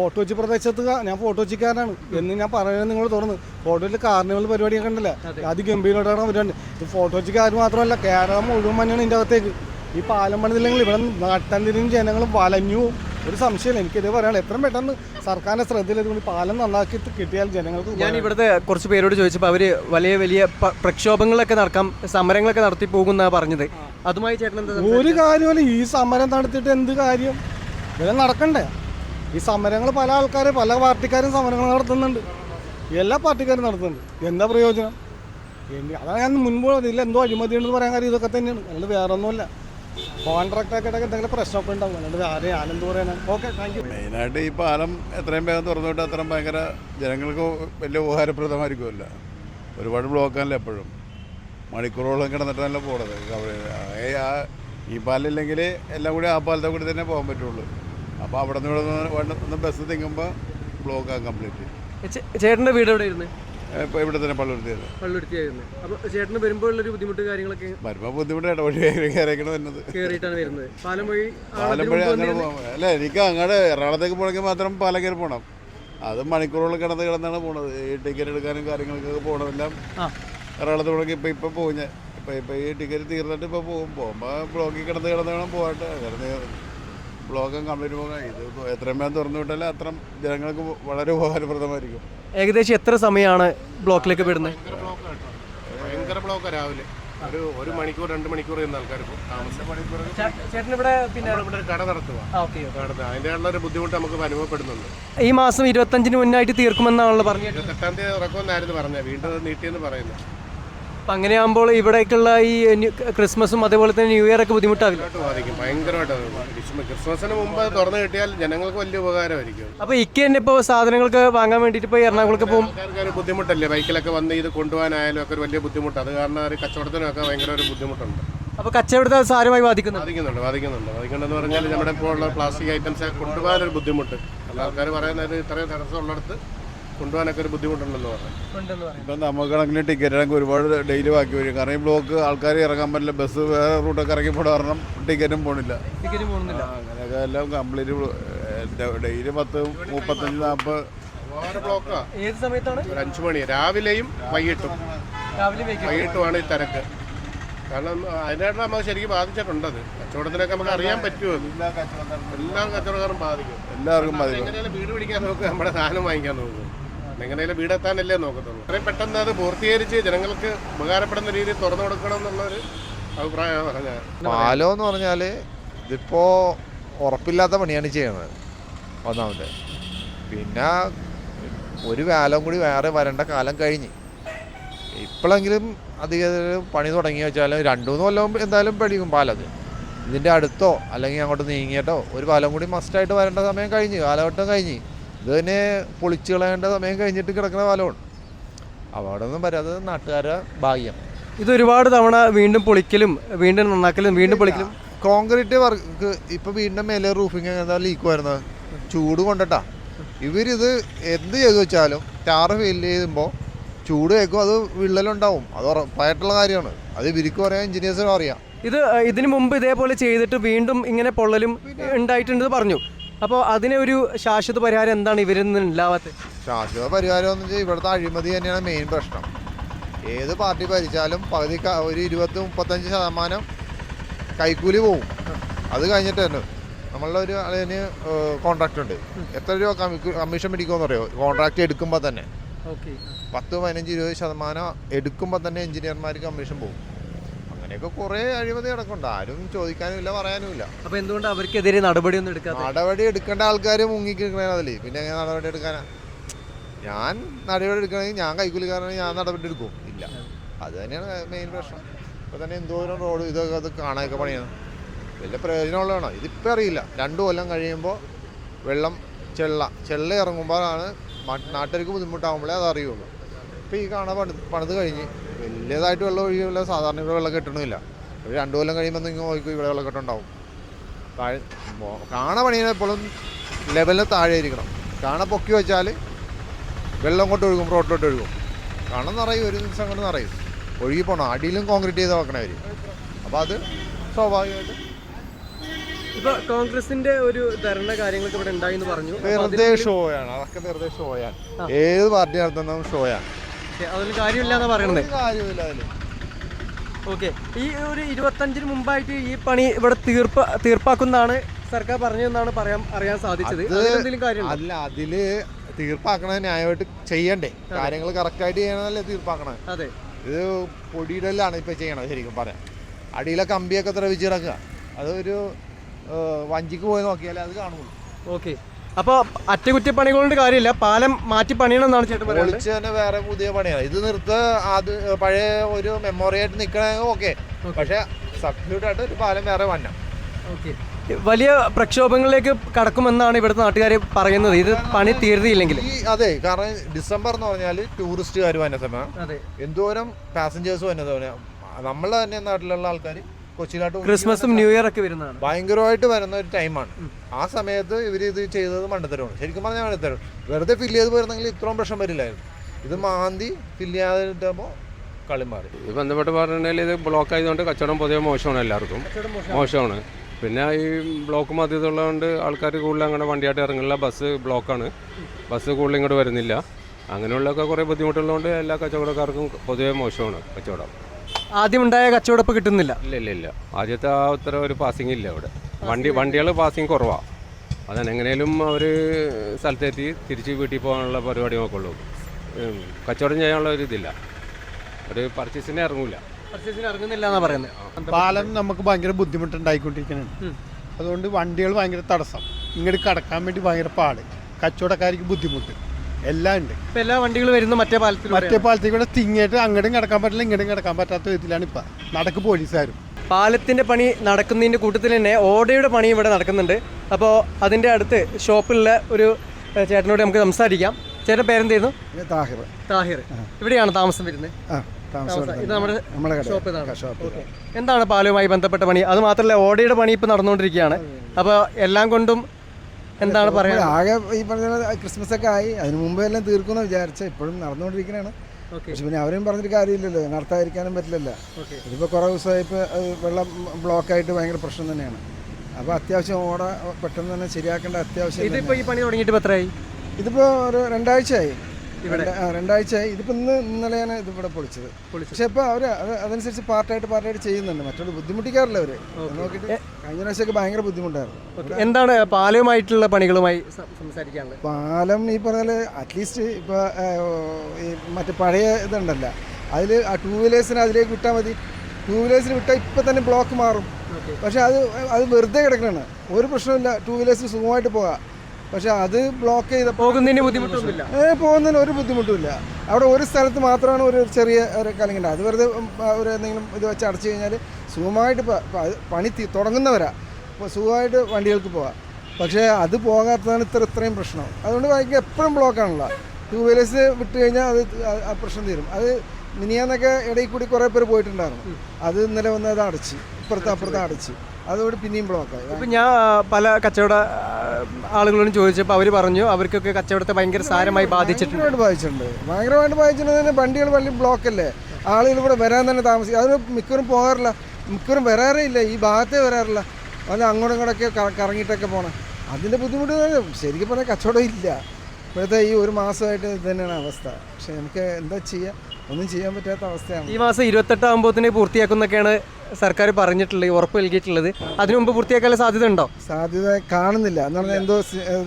ഓട്ടോച്ചി പ്രദേശത്ത് ഞാൻ ഫോട്ടോച്ചിക്കാരനാണ് എന്ന് ഞാൻ പറയുന്നത് നിങ്ങൾ തുറന്ന്. ഫോട്ടോയിൽ കാർണിവൽ പരിപാടിയൊക്കെ ഉണ്ടല്ല? അതിഗംഭീരമായിട്ടാണ് പരിപാടി ഈ ഫോട്ടോ വെച്ചിക്കാർ മാത്രമല്ല കേരളം മുഴുവൻ മഞ്ഞാണ് ഇതിന്റെ അകത്തേക്ക്. ഈ പാലം പണിതില്ലെങ്കിൽ ഇവിടെ നട്ടന്തിരിഞ്ഞ് ജനങ്ങൾ വലഞ്ഞു. ഒരു സംശയമില്ല. എനിക്ക് ഇത് പറയാനുള്ള. എത്രയും പെട്ടെന്ന് സർക്കാരിന്റെ ശ്രദ്ധയിൽ പാലം നന്നാക്കി കിട്ടിയാൽ ജനങ്ങൾക്ക് ഞാൻ ഇവിടുത്തെ കുറച്ച് പേരോട് ചോദിച്ചപ്പോൾ അവർ വലിയ വലിയ പ്രക്ഷോഭങ്ങളൊക്കെ നടക്കാം സമരങ്ങളൊക്കെ നടത്തി പോകുന്ന പറഞ്ഞത്. അതുമായി ചേട്ടൻ ഒരു കാര്യമല്ല ഈ സമരം നടത്തിയിട്ട് എന്ത് കാര്യം? ഇതെല്ലാം നടക്കണ്ടേ? ഈ സമരങ്ങൾ പല ആൾക്കാർ പല പാർട്ടിക്കാരും സമരങ്ങൾ നടത്തുന്നുണ്ട്. എല്ലാ പാർട്ടിക്കാരും നടത്തുന്നുണ്ട്. എന്താ പ്രയോജനം? അതാണ് ഞാൻ മുൻപ് ഇതിൽ എന്തോ അഴിമതി ഉണ്ടെന്ന് പറയാൻ കാര്യം ഇതൊക്കെ തന്നെയാണ്. അല്ലാണ്ട് വേറെ ഒന്നുമില്ല കോൺട്രാക്ടൊക്കെ എന്തെങ്കിലും പ്രശ്നമൊക്കെ ഉണ്ടാവും. അല്ലാണ്ട് വേറെ ഞാനെന്ത് പറയാനാണ് ഓക്കെ താങ്ക് യു മെയിനായിട്ട് ഈ പാലം എത്രയും വേഗം തുറന്നു വിട്ടാൽ അത്രയും ഭയങ്കര ജനങ്ങൾക്ക് വലിയ ഉപകാരപ്രദമായിരിക്കുമല്ല. ഒരുപാട് ബ്ലോക്കാണല്ലോ എപ്പോഴും. മണിക്കൂറോളം കിടന്നിട്ടല്ല പോണത്. അവിടെ ഏ ആ ഈ പാലില്ലെങ്കിൽ എല്ലാം കൂടി ആ പാലത്തെ കൂടി തന്നെ പോകാൻ പറ്റുള്ളൂ. അപ്പോൾ അവിടെ നിന്ന് ഇവിടെ നിന്ന് ബസ് തിങ്ങുമ്പോൾ ബ്ലോക്കാണ് കംപ്ലീറ്റ്. ചേട്ടന്റെ വീട് എവിടെ ഇരുന്ന് ഇവിടെ തന്നെ പള്ളുരുത്തിയായിരുന്നു. അപ്പൊ ചേട്ടന് വരുമ്പോൾ ഉള്ളൊരു ബുദ്ധിമുട്ട് കാര്യങ്ങളൊക്കെ വരുമ്പോൾ ബുദ്ധിമുട്ട് ഇടപെടി വരുന്നത്. കയറിയിട്ടാണ് വരുന്നത്. പാലം വഴി പാലം വഴി അങ്ങോട്ട് പോകാം അല്ല എനിക്ക് അങ്ങോട്ട് എറണാകുളത്തേക്ക് പോകണമെങ്കിൽ മാത്രം പാലം കയറി പോകണം അത് മണിക്കൂറുകൾ കിടന്ന് കിടന്നാണ് പോണത്. ഈ ടിക്കറ്റ് എടുക്കാനും കാര്യങ്ങൾക്കൊക്കെ പോകണമെല്ലാം ആ. എറണാകുളത്ത് പോകണമെങ്കിൽ ഇപ്പം ഇപ്പൊ പോകും ഞാൻ. ഇപ്പം ഇപ്പം ഈ ടിക്കറ്റ് തീർന്നിട്ട് ഇപ്പൊ പോകും പോകുമ്പോൾ ബ്ലോക്കിൽ കിടന്ന് കിടന്ന് വേണം പോകട്ടെ അങ്ങനെ ബ്ലോക്കും കംപ്ലീറ്റ് പോകാൻ ഇത് എത്രയും വേഗം തുറന്നു വിട്ടാലും അത്രയും ജനങ്ങൾക്ക് വളരെ ഉപകാരപ്രദമായിരിക്കും. ഏകദേശം എത്ര സമയമാണ് ബ്ലോക്കിലേക്ക് വിടുന്നത് ഭയങ്കര ബ്ലോക്ക് രാവിലെ. ഒരു ഒരു മണിക്കൂർ രണ്ട് മണിക്കൂർ ചെയ്യുന്ന ആൾക്കാർ ചേട്ടൻ ഇവിടെ പിന്നെ ഇവിടെ കട നടത്തുക അതിന്റെയുള്ള ഒരു ബുദ്ധിമുട്ട് നമുക്ക് അനുഭവപ്പെടുന്നുണ്ട്. ഈ മാസം ഇരുപത്തഞ്ചിന് മുന്നായിട്ട് തീർക്കുമെന്നാണല്ലോ പറഞ്ഞത് ഇരുപത്തെട്ടാം തീയതി ഇറക്കുമെന്നായിരുന്നു പറഞ്ഞത്. വീണ്ടും നീട്ടിയെന്ന് പറയുന്നു. അപ്പം അങ്ങനെയാകുമ്പോൾ ഇവിടേക്കുള്ള ഈ ക്രിസ്മസും അതേപോലെ തന്നെ ന്യൂ ഇയർ ഒക്കെ ബുദ്ധിമുട്ടാവില്ല ബാധിക്കും. ഭയങ്കരമായിട്ട് ക്രിസ്മസിന് മുമ്പ് തുറന്നു കിട്ടിയാൽ ജനങ്ങൾക്ക് വലിയ ഉപകാരമായിരിക്കും. അപ്പോൾ ഇക്ക തന്നെ ഇപ്പോൾ സാധനങ്ങൾക്ക് വാങ്ങാൻ വേണ്ടിയിട്ട് ഇപ്പോൾ എറണാകുളത്ത് പോകും. ബുദ്ധിമുട്ടല്ലേ? ബൈക്കിലൊക്കെ വന്ന് ഇത് കൊണ്ടുപോകാനായാലും ഒക്കെ ഒരു വലിയ ബുദ്ധിമുട്ട്. അത് കാരണം ഒരു കച്ചവടത്തിനൊക്കെ ഭയങ്കര ഒരു ബുദ്ധിമുട്ടുണ്ട്. അപ്പോൾ കച്ചവടത്തെ സാരമായി സാരമായി ബാധിക്കുന്നുണ്ട്? ബാധിക്കുന്നുണ്ട് ബാധിക്കുന്നുണ്ട്. ബാധിക്കുന്നുണ്ടെന്ന് പറഞ്ഞാൽ നമ്മുടെ ഇപ്പോൾ ഉള്ള പ്ലാസ്റ്റിക് ഐറ്റംസ് കൊണ്ടുപോകാനൊരു ബുദ്ധിമുട്ട്. ആൾക്കാർ പറയുന്നത് ഇത്രയും തടസ്സം ഉള്ളിടത്ത് കൊണ്ടുപോകാനൊക്കെ ഒരു ബുദ്ധിമുട്ടുണ്ടെന്ന് പറഞ്ഞു. ഇപ്പം നമുക്കാണെങ്കിലും കണക്കിന് ടിക്കറ്റ് ഇറങ്ങി ഒരുപാട് ഡെയിലി ബാക്കി വരും. കാരണം ഈ ബ്ലോക്ക് ആൾക്കാർ ഇറങ്ങാൻ പറ്റില്ല. ബസ് വേറെ റൂട്ടൊക്കെ ഇറങ്ങി പോകാൻ കാരണം ടിക്കറ്റും പോണില്ല. ടിക്കറ്റും പോകുന്നില്ല ആ, അങ്ങനെയൊക്കെ എല്ലാം കംപ്ലീറ്റ് ഡെയിലി പത്ത് മുപ്പത്തഞ്ച് നാൽപ്പത് ഏത് സമയത്താണ്? ഒരു അഞ്ചു മണി. രാവിലെയും വൈകിട്ടും. രാവിലെ വൈകിട്ട്. വൈകിട്ടുമാണ് ഈ തിരക്ക്. കാരണം അതിനായിട്ട് നമുക്ക് ശരിക്കും ബാധിച്ചിട്ടുണ്ട് അത് കച്ചവടത്തിനൊക്കെ നമുക്ക് അറിയാൻ പറ്റുമോ? എല്ലാ കച്ചവടക്കാരും ബാധിക്കും. എല്ലാവർക്കും ബാധിക്കും. വീട് പിടിക്കാൻ നോക്കുക നമ്മുടെ സാധനം വാങ്ങിക്കാൻ നോക്കും എങ്ങനെയാലും വീടെത്താനല്ലേ നോക്കത്തുള്ളൂ. അത്രയും പെട്ടെന്ന് അത് പൂർത്തീകരിച്ച് ജനങ്ങൾക്ക് ഉപകാരപ്പെടുന്ന രീതിയിൽ തുറന്നു കൊടുക്കണം എന്നുള്ളൊരു അഭിപ്രായമാണ് പറഞ്ഞത്. പാലം എന്ന് പറഞ്ഞാൽ ഇതിപ്പോ ഉറപ്പില്ലാത്ത പണിയാണ് ചെയ്യുന്നത് ഒന്നാമത്. പിന്നെ ഒരു കാലം കൂടി വേറെ വരേണ്ട കാലം കഴിഞ്ഞ്. ഇപ്പോഴെങ്കിലും അധികം പണി തുടങ്ങി വെച്ചാലും രണ്ടു മൂന്ന് കൊല്ലം എന്തായാലും പഠിക്കും പാലത്. ഇതിന്റെ അടുത്തോ അല്ലെങ്കിൽ അങ്ങോട്ട് നീങ്ങിയിട്ടോ ഒരു പാലം കൂടി മസ്റ്റായിട്ട് വരേണ്ട സമയം കഴിഞ്ഞ് കാലഘട്ടം കഴിഞ്ഞ്. ഇത് തന്നെ പൊളിച്ചു കളയേണ്ട സമയം കഴിഞ്ഞിട്ട് കിടക്കുന്ന കാലമാണ് അവിടെ ഒന്നും വരാതെ നാട്ടുകാരുടെ ഭാഗ്യം. ഇത് ഒരുപാട് തവണ വീണ്ടും പൊളിക്കലും വീണ്ടും നന്നാക്കലും വീണ്ടും പൊളിക്കലും. കോൺക്രീറ്റ് വർക്ക് ഇപ്പൊ വീണ്ടും മേലെ റൂഫിങ് എന്താ ലീക്ക് വരുന്നത് ചൂട് കൊണ്ടിട്ടാ. ഇവരിത് എന്ത് ചെയ്തു വെച്ചാലും ടാറ് ഫെയിൽ ചെയ്യുമ്പോൾ ചൂട് കേൾക്കും അത് വിള്ളലുണ്ടാവും. അത് ഉറപ്പായിട്ടുള്ള കാര്യമാണ്. അത് ഇവർക്ക് പറയാം എഞ്ചിനീയേഴ്സിനും അറിയാം ഇത് ഇതിനു മുമ്പ് ഇതേപോലെ ചെയ്തിട്ട് വീണ്ടും ഇങ്ങനെ പൊള്ളലും ഉണ്ടായിട്ടുണ്ടെന്ന് പറഞ്ഞു. അപ്പോൾ അതിനെ ഒരു ശാശ്വത പരിഹാരം എന്താണ് ഇവരിൽ നിന്ന് ഉണ്ടാവാത്തത് ശാശ്വത പരിഹാരം എന്ന് വെച്ചാൽ ഇവിടുത്തെ അഴിമതി തന്നെയാണ് മെയിൻ പ്രശ്നം. ഏത് പാർട്ടി ഭരിച്ചാലും പകുതി ഒരു ഇരുപത്തി മുപ്പത്തഞ്ച് ശതമാനം കൈക്കൂലി പോവും. അത് കഴിഞ്ഞിട്ട് തന്നെ. നമ്മളുടെ ഒരു അതിന് കോൺട്രാക്റ്റ് ഉണ്ട്. എത്ര രൂപ കമ്മീഷൻ പിടിക്കുമെന്ന് അറിയോ കോൺട്രാക്റ്റ് എടുക്കുമ്പോൾ തന്നെ. പത്ത് പതിനഞ്ച് ഇരുപത് ശതമാനം എടുക്കുമ്പോൾ തന്നെ എഞ്ചിനീയർമാർ കമ്മീഷൻ പോകും അങ്ങനെയൊക്കെ കുറേ അഴിമതി നടക്കുന്നുണ്ട്. ആരും ചോദിക്കാനും ഇല്ല പറയാനും ഇല്ല അപ്പൊ എന്തുകൊണ്ട് അവർക്കെതിരെ നടപടിയൊന്നും എടുക്കാതെ നടപടി എടുക്കേണ്ട ആൾക്കാർ മുങ്ങി അതിൽ പിന്നെ എങ്ങനെ നടപടി എടുക്കാനാ ഞാൻ നടപടി എടുക്കണമെങ്കിൽ ഞാൻ കൈക്കൂലിക്കാരനാണെങ്കിൽ ഞാൻ നടപടി എടുക്കും. ഇല്ല. അത് തന്നെയാണ് മെയിൻ പ്രശ്നം. ഇപ്പൊ തന്നെ എന്തോരം റോഡ് ഇതൊക്കെ അത് കാണാനൊക്കെ പണിയാണ്. വലിയ പ്രയോജനമുള്ളതാണോ? ഇതിപ്പോൾ അറിയില്ല. രണ്ട് കൊല്ലം കഴിയുമ്പോൾ വെള്ളം ചെള്ള ചെള്ള ഇറങ്ങുമ്പോഴാണ് നാട്ടുകാർക്ക് ബുദ്ധിമുട്ടാകുമ്പോഴേ അത് അറിയുള്ളൂ ഇപ്പോൾ ഈ കാണാൻ പണി പണിത് കഴിഞ്ഞ് വലിയതായിട്ട് വെള്ളം ഒഴിയുള്ള സാധാരണ ഇവിടെ വെള്ളം കെട്ടണമില്ല. ഒരു രണ്ടു കൊല്ലം കഴിയുമ്പോൾ നിങ്ങൾ നോക്കും ഇവിടെ വെള്ളം കെട്ടുണ്ടാവും താഴെ കാണ പണിയാൻ എപ്പോഴും ലെവലിന് താഴെ ഇരിക്കണം കാണ പൊക്കി വെച്ചാൽ വെള്ളം കൊണ്ട് ഒഴുകും റോട്ടിലോട്ട് ഒഴുകും. കാണാൻ നിറയും ഒരു ദിവസം കൊണ്ട് നിറയും. ഒഴുകി പോകണം അടിയിലും കോൺക്രീറ്റ് ചെയ്ത് വെക്കണവർ അപ്പോൾ അത് സ്വാഭാവികമായിട്ട് കോൺഗ്രസിന്റെ ഒരു ധരണ കാര്യങ്ങളൊക്കെ ഇവിടെ ഉണ്ടായി എന്ന് പറഞ്ഞു. വെറുതെ ഷോയാണ് അതൊക്കെ വെറുതെ ഷോയാണ് ഏത് പാർട്ടി നടത്തുന്നതും ഷോയാണ് അതിൽ കാര്യമില്ല അതിൽ ഓക്കെ ഈ ഒരു ഇരുപത്തഞ്ചിന് മുമ്പായിട്ട് ഈ പണി ഇവിടെ തീർപ്പ തീർപ്പാക്കുന്നതാണ് സർക്കാർ പറഞ്ഞതെന്നാണ് പറയാൻ അറിയാൻ സാധിച്ചത്. അല്ല അതിൽ തീർപ്പാക്കണത് ന്യായമായിട്ട് ചെയ്യണ്ടേ. കാര്യങ്ങൾ കറക്റ്റായിട്ട് ചെയ്യണതല്ലേ തീർപ്പാക്കണത്. അതെ. ഇത് പൊടിയിടലാണ് ഇപ്പൊ ചെയ്യണത് ശരിക്കും പറയാം. അടിയിലെ കമ്പിയൊക്കെ ദ്രവിച്ചിടക്കുക അതൊരു വഞ്ചിക്ക് പോയി നോക്കിയാലേ അത് കാണുള്ളൂ. ഓക്കെ. അപ്പോൾ അറ്റകുറ്റപ്പണികൾ കൊണ്ട് കാര്യമില്ല. പാലം മാറ്റി പണിയണം എന്നാണ് ചേട്ടൻ പറയുന്നത്. തന്നെ വേറെ പുതിയ പണിയാണ്. ഇത് നിർത്ത് അത് പഴയ ഒരു മെമ്മോറി ആയിട്ട് നിൽക്കണ ഓക്കെ പക്ഷെ സബ്സ്റ്റിറ്റ്യൂട്ട് ഒരു പാലം വേറെ വന്നം. ഓക്കെ വലിയ പ്രക്ഷോഭങ്ങളിലേക്ക് കടക്കുമെന്നാണ് ഇവിടുത്തെ നാട്ടുകാർ പറയുന്നത്. ഇത് പണി തീർത്തിയില്ലെങ്കിൽ അതെ കാരണം ഡിസംബർ എന്ന് പറഞ്ഞാൽ ടൂറിസ്റ്റുകാർ വന്ന സമയം. എന്തോരം പാസഞ്ചേഴ്സ് വന്നത് നമ്മളെ തന്നെ നാട്ടിലുള്ള ആൾക്കാർ കൊച്ചിയിലോട്ട് ക്രിസ്മസും ന്യൂ ഇയർ ഒക്കെ വരുന്നതാണ്. ഭയങ്കരമായിട്ട് വരുന്ന ഒരു ടൈമാണ്. ആ സമയത്ത് ഇവർ ഇത് ചെയ്തത് മണ്ടത്തരമാണ്. ശരിക്കും പറഞ്ഞാൽ മണ്ടത്തരം. വെറുതെ ഫില്ല് ചെയ്ത് പോയിരുന്നെങ്കിൽ ഇത്രയും പ്രശ്നം വരില്ലായിരുന്നു. ഇത് മാന്തി ഫില്ല് ചെയ്യാതിട്ടപ്പോൾ കളി മാറി. ഇത് ബന്ധപ്പെട്ട് പറഞ്ഞിട്ടുണ്ടെങ്കിൽ ഇത് ബ്ലോക്ക് ആയതുകൊണ്ട് കച്ചവടം പൊതുവെ മോശമാണ് എല്ലാവർക്കും. മോശമാണ്. പിന്നെ ഈ ബ്ലോക്ക് മധ്യത്തുള്ളതുകൊണ്ട് ആൾക്കാർ കൂടുതൽ അങ്ങനെ വണ്ടിയായിട്ട് ഇറങ്ങില്ല ബസ് ബ്ലോക്കാണ് ബസ് കൂടുതൽ ഇങ്ങോട്ട് വരുന്നില്ല. അങ്ങനെയുള്ളതൊക്കെ കുറേ ബുദ്ധിമുട്ടുള്ളതുകൊണ്ട് എല്ലാ കച്ചവടക്കാർക്കും പൊതുവെ മോശമാണ് കച്ചവടം. ആദ്യം ഉണ്ടായ കച്ചവടപ്പ് കിട്ടുന്നില്ല. ഇല്ല ഇല്ല ഇല്ല. ആദ്യത്തെ ആ ഉത്തര ഒരു പാസിംഗ് ഇല്ല അവിടെ വണ്ടി വണ്ടികൾ പാസിംഗ് കുറവാ. അതാണ് എങ്ങനെയും അവർ സ്ഥലത്തെത്തി തിരിച്ച് വീട്ടിൽ പോകാനുള്ള പരിപാടി നോക്കുള്ളൂ. ഉം, കച്ചവടം ചെയ്യാനുള്ള ഒരു ഇതില്ല. ഒരു പർച്ചേസിനെ ഇറങ്ങൂല. പർച്ചേസിന് ഇറങ്ങുന്നില്ല എന്നാ പറയുന്നത് പാലം നമുക്ക് ഭയങ്കര ബുദ്ധിമുട്ടുണ്ടായിക്കൊണ്ടിരിക്കുന്നുണ്ട് അതുകൊണ്ട് വണ്ടികൾ ഭയങ്കര തടസ്സം. ഇങ്ങോട്ട് കടക്കാൻ വേണ്ടി ഭയങ്കര പാട്. കച്ചവടക്കാർക്ക് ബുദ്ധിമുട്ട്. എല്ലാം ഉണ്ട്. ഇപ്പൊ എല്ലാ വണ്ടികളും വരുന്ന മറ്റേ പാലത്തിൽ മറ്റേ പാലത്തിൽ കൂടെ തിങ്ങിയിട്ട് അങ്ങോട്ടും കിടക്കാൻ പറ്റില്ല ഇങ്ങോട്ടും കിടക്കാൻ പറ്റാത്ത വിധത്തിലാണ് ഇപ്പൊ നടക്ക് പോലീസുകാരും. പാലത്തിന്റെ പണി നടക്കുന്നതിന്റെ കൂട്ടത്തിൽ തന്നെ ഓടയുടെ പണി ഇവിടെ നടക്കുന്നുണ്ട്. അപ്പോൾ അതിന്റെ അടുത്ത് ഷോപ്പിലുള്ള ഒരു ചേട്ടനോട് നമുക്ക് സംസാരിക്കാം. ചേട്ടൻ പേരെന്തായിരുന്നു? താഹിർ. താഹിർ. ഇവിടെയാണ് താമസം വരുന്നത്. എന്താണ് പാലുമായി ബന്ധപ്പെട്ട പണി? അത് മാത്രമല്ല ഓടയുടെ പണി ഇപ്പൊ നടന്നുകൊണ്ടിരിക്കുകയാണ്. അപ്പോൾ എല്ലാം കൊണ്ടും എന്താണ് പറയുന്നത് ആകെ ഈ പറഞ്ഞ ക്രിസ്മസ് ഒക്കെ ആയി. അതിന് മുമ്പേ എല്ലാം തീർക്കുമെന്ന് വിചാരിച്ച ഇപ്പോഴും നടന്നുകൊണ്ടിരിക്കുകയാണ് പക്ഷെ പിന്നെ അവരും പറഞ്ഞിട്ട് കാര്യമില്ലല്ലോ. നടത്താതിരിക്കാനും പറ്റില്ലല്ലോ. ഇതിപ്പോൾ കുറേ ദിവസമായി ഇപ്പോൾ വെള്ളം ബ്ലോക്കായിട്ട് ഭയങ്കര പ്രശ്നം തന്നെയാണ്. അപ്പോൾ അത്യാവശ്യം ഓട പെട്ടെന്ന് തന്നെ ശരിയാക്കേണ്ട അത്യാവശ്യം ഇതിപ്പോ ഈ പണി തുടങ്ങിയിട്ട് എത്രയായി? ഇതിപ്പോൾ ഒരു രണ്ടാഴ്ചയായി. ഇവിടെ. ഇതിപ്പോ ഇതിപ്പോൾ ഇന്ന് ഇന്നലെയാണ് ഇത് ഇവിടെ പൊളിച്ചത്. പക്ഷെ ഇപ്പോൾ അവർ അതനുസരിച്ച് പാർട്ടായിട്ട് പാർട്ടായിട്ട് ചെയ്യുന്നുണ്ട്. മറ്റുള്ള ബുദ്ധിമുട്ടിക്കാറില്ല അവർ. നോക്കിയിട്ട് കഴിഞ്ഞ പ്രാവശ്യമൊക്കെ ഭയങ്കര ബുദ്ധിമുട്ടായിരുന്നു. എന്താണ് പാലവുമായിട്ടുള്ള പണികളുമായി സംസാരിക്കാനുള്ളത്? പാലം ഈ പറഞ്ഞാൽ അറ്റ്ലീസ്റ്റ് ഇപ്പോൾ ഈ മറ്റേ പഴയ ഇതുണ്ടല്ല. അതിൽ ആ ടൂ വീലേഴ്സിന് അതിലേക്ക് വിട്ടാൽ മതി. ടൂ വീലേഴ്സിന് വിട്ടാൽ ഇപ്പം തന്നെ ബ്ലോക്ക് മാറും. പക്ഷേ അത് അത് വെറുതെ കിടക്കണതാണ്. ഒരു പ്രശ്നമില്ല ടൂ വീലേഴ്സിന് സുഖമായിട്ട് പോകാം. പക്ഷേ അത് ബ്ലോക്ക് ചെയ്ത പോകുന്നതിന് ബുദ്ധിമുട്ടൊന്നുമില്ല. പോകുന്നതിന് ഒരു ബുദ്ധിമുട്ടുമില്ല. അവിടെ ഒരു സ്ഥലത്ത് മാത്രമാണ് ഒരു ചെറിയ ഒരു കലങ്ങുണ്ട് അത് വെറുതെ ഒരു എന്തെങ്കിലും ഇത് വെച്ച് അടച്ചു കഴിഞ്ഞാൽ സുഖമായിട്ട് പണി തീ തുടങ്ങുന്നവരാ. അപ്പോൾ സുഖമായിട്ട് വണ്ടികൾക്ക് പോകാം പക്ഷേ അത് പോകാത്തതാണ് ഇത്ര ഇത്രയും പ്രശ്നം. അതുകൊണ്ട് ബൈക്ക് എപ്പോഴും ബ്ലോക്കാണല്ലോ ടൂ വീലേഴ്സ് വിട്ട് കഴിഞ്ഞാൽ അത് ആ- പ്രശ്നം തീരും. അത് മിനിയാന്നൊക്കെ ഇടയിൽ കൂടി കുറേ പേര് പോയിട്ടുണ്ടായിരുന്നു. അത് ഇന്നലെ വന്ന് അത് അടച്ച് ഇപ്പുറത്ത് അപ്പുറത്ത് അടച്ച് അതോട് പിന്നെയും ബ്ലോക്കായി ഇപ്പം ഞാൻ പല കച്ചവട ആളുകളോടും ചോദിച്ചപ്പോൾ അവർ പറഞ്ഞു അവർക്കൊക്കെ കച്ചവടത്തെ ഭയങ്കര സാരമായി ബാധിച്ചിട്ടുണ്ട്. ഭയങ്കരമായിട്ട് ബാധിച്ചിട്ടുണ്ട്. ഭയങ്കരമായിട്ട് ബാധിച്ചിട്ടുണ്ട് വണ്ടികൾ വലിയ ബ്ലോക്കല്ലേ ആളുകൾ ഇവിടെ വരാൻ തന്നെ താമസിക്കും അതിന് മിക്കവരും പോകാറില്ല. മിക്കവരും വരാറേ ഇല്ല. ഈ ഭാഗത്തേ വരാറില്ല. അല്ല അങ്ങോട്ടും ഇങ്ങോട്ടൊക്കെ കറങ്ങിയിട്ടൊക്കെ പോകണം അതിന്റെ ബുദ്ധിമുട്ട് ശരിക്കും പറഞ്ഞാൽ കച്ചവടം ഇല്ല. ഇപ്പോഴത്തെ ഈ ഒരു മാസമായിട്ട് ഇത് തന്നെയാണ് അവസ്ഥ. പക്ഷേ നമുക്ക് എന്താ ചെയ്യുക ഒന്നും ചെയ്യാൻ പറ്റാത്ത അവസ്ഥയാണ്. ഈ മാസം ഇരുപത്തെട്ട് ആകുമ്പോഴത്തേന് പൂർത്തിയാക്കുന്നൊക്കെയാണ് സർക്കാർ പറഞ്ഞിട്ടുള്ളത് ഉറപ്പ് നൽകിയിട്ടുള്ളത്. അതിനു മുമ്പ് പൂർത്തിയാക്കാനുള്ള സാധ്യത ഉണ്ടോ? സാധ്യത കാണുന്നില്ല. എന്ന് പറഞ്ഞാൽ എന്തോ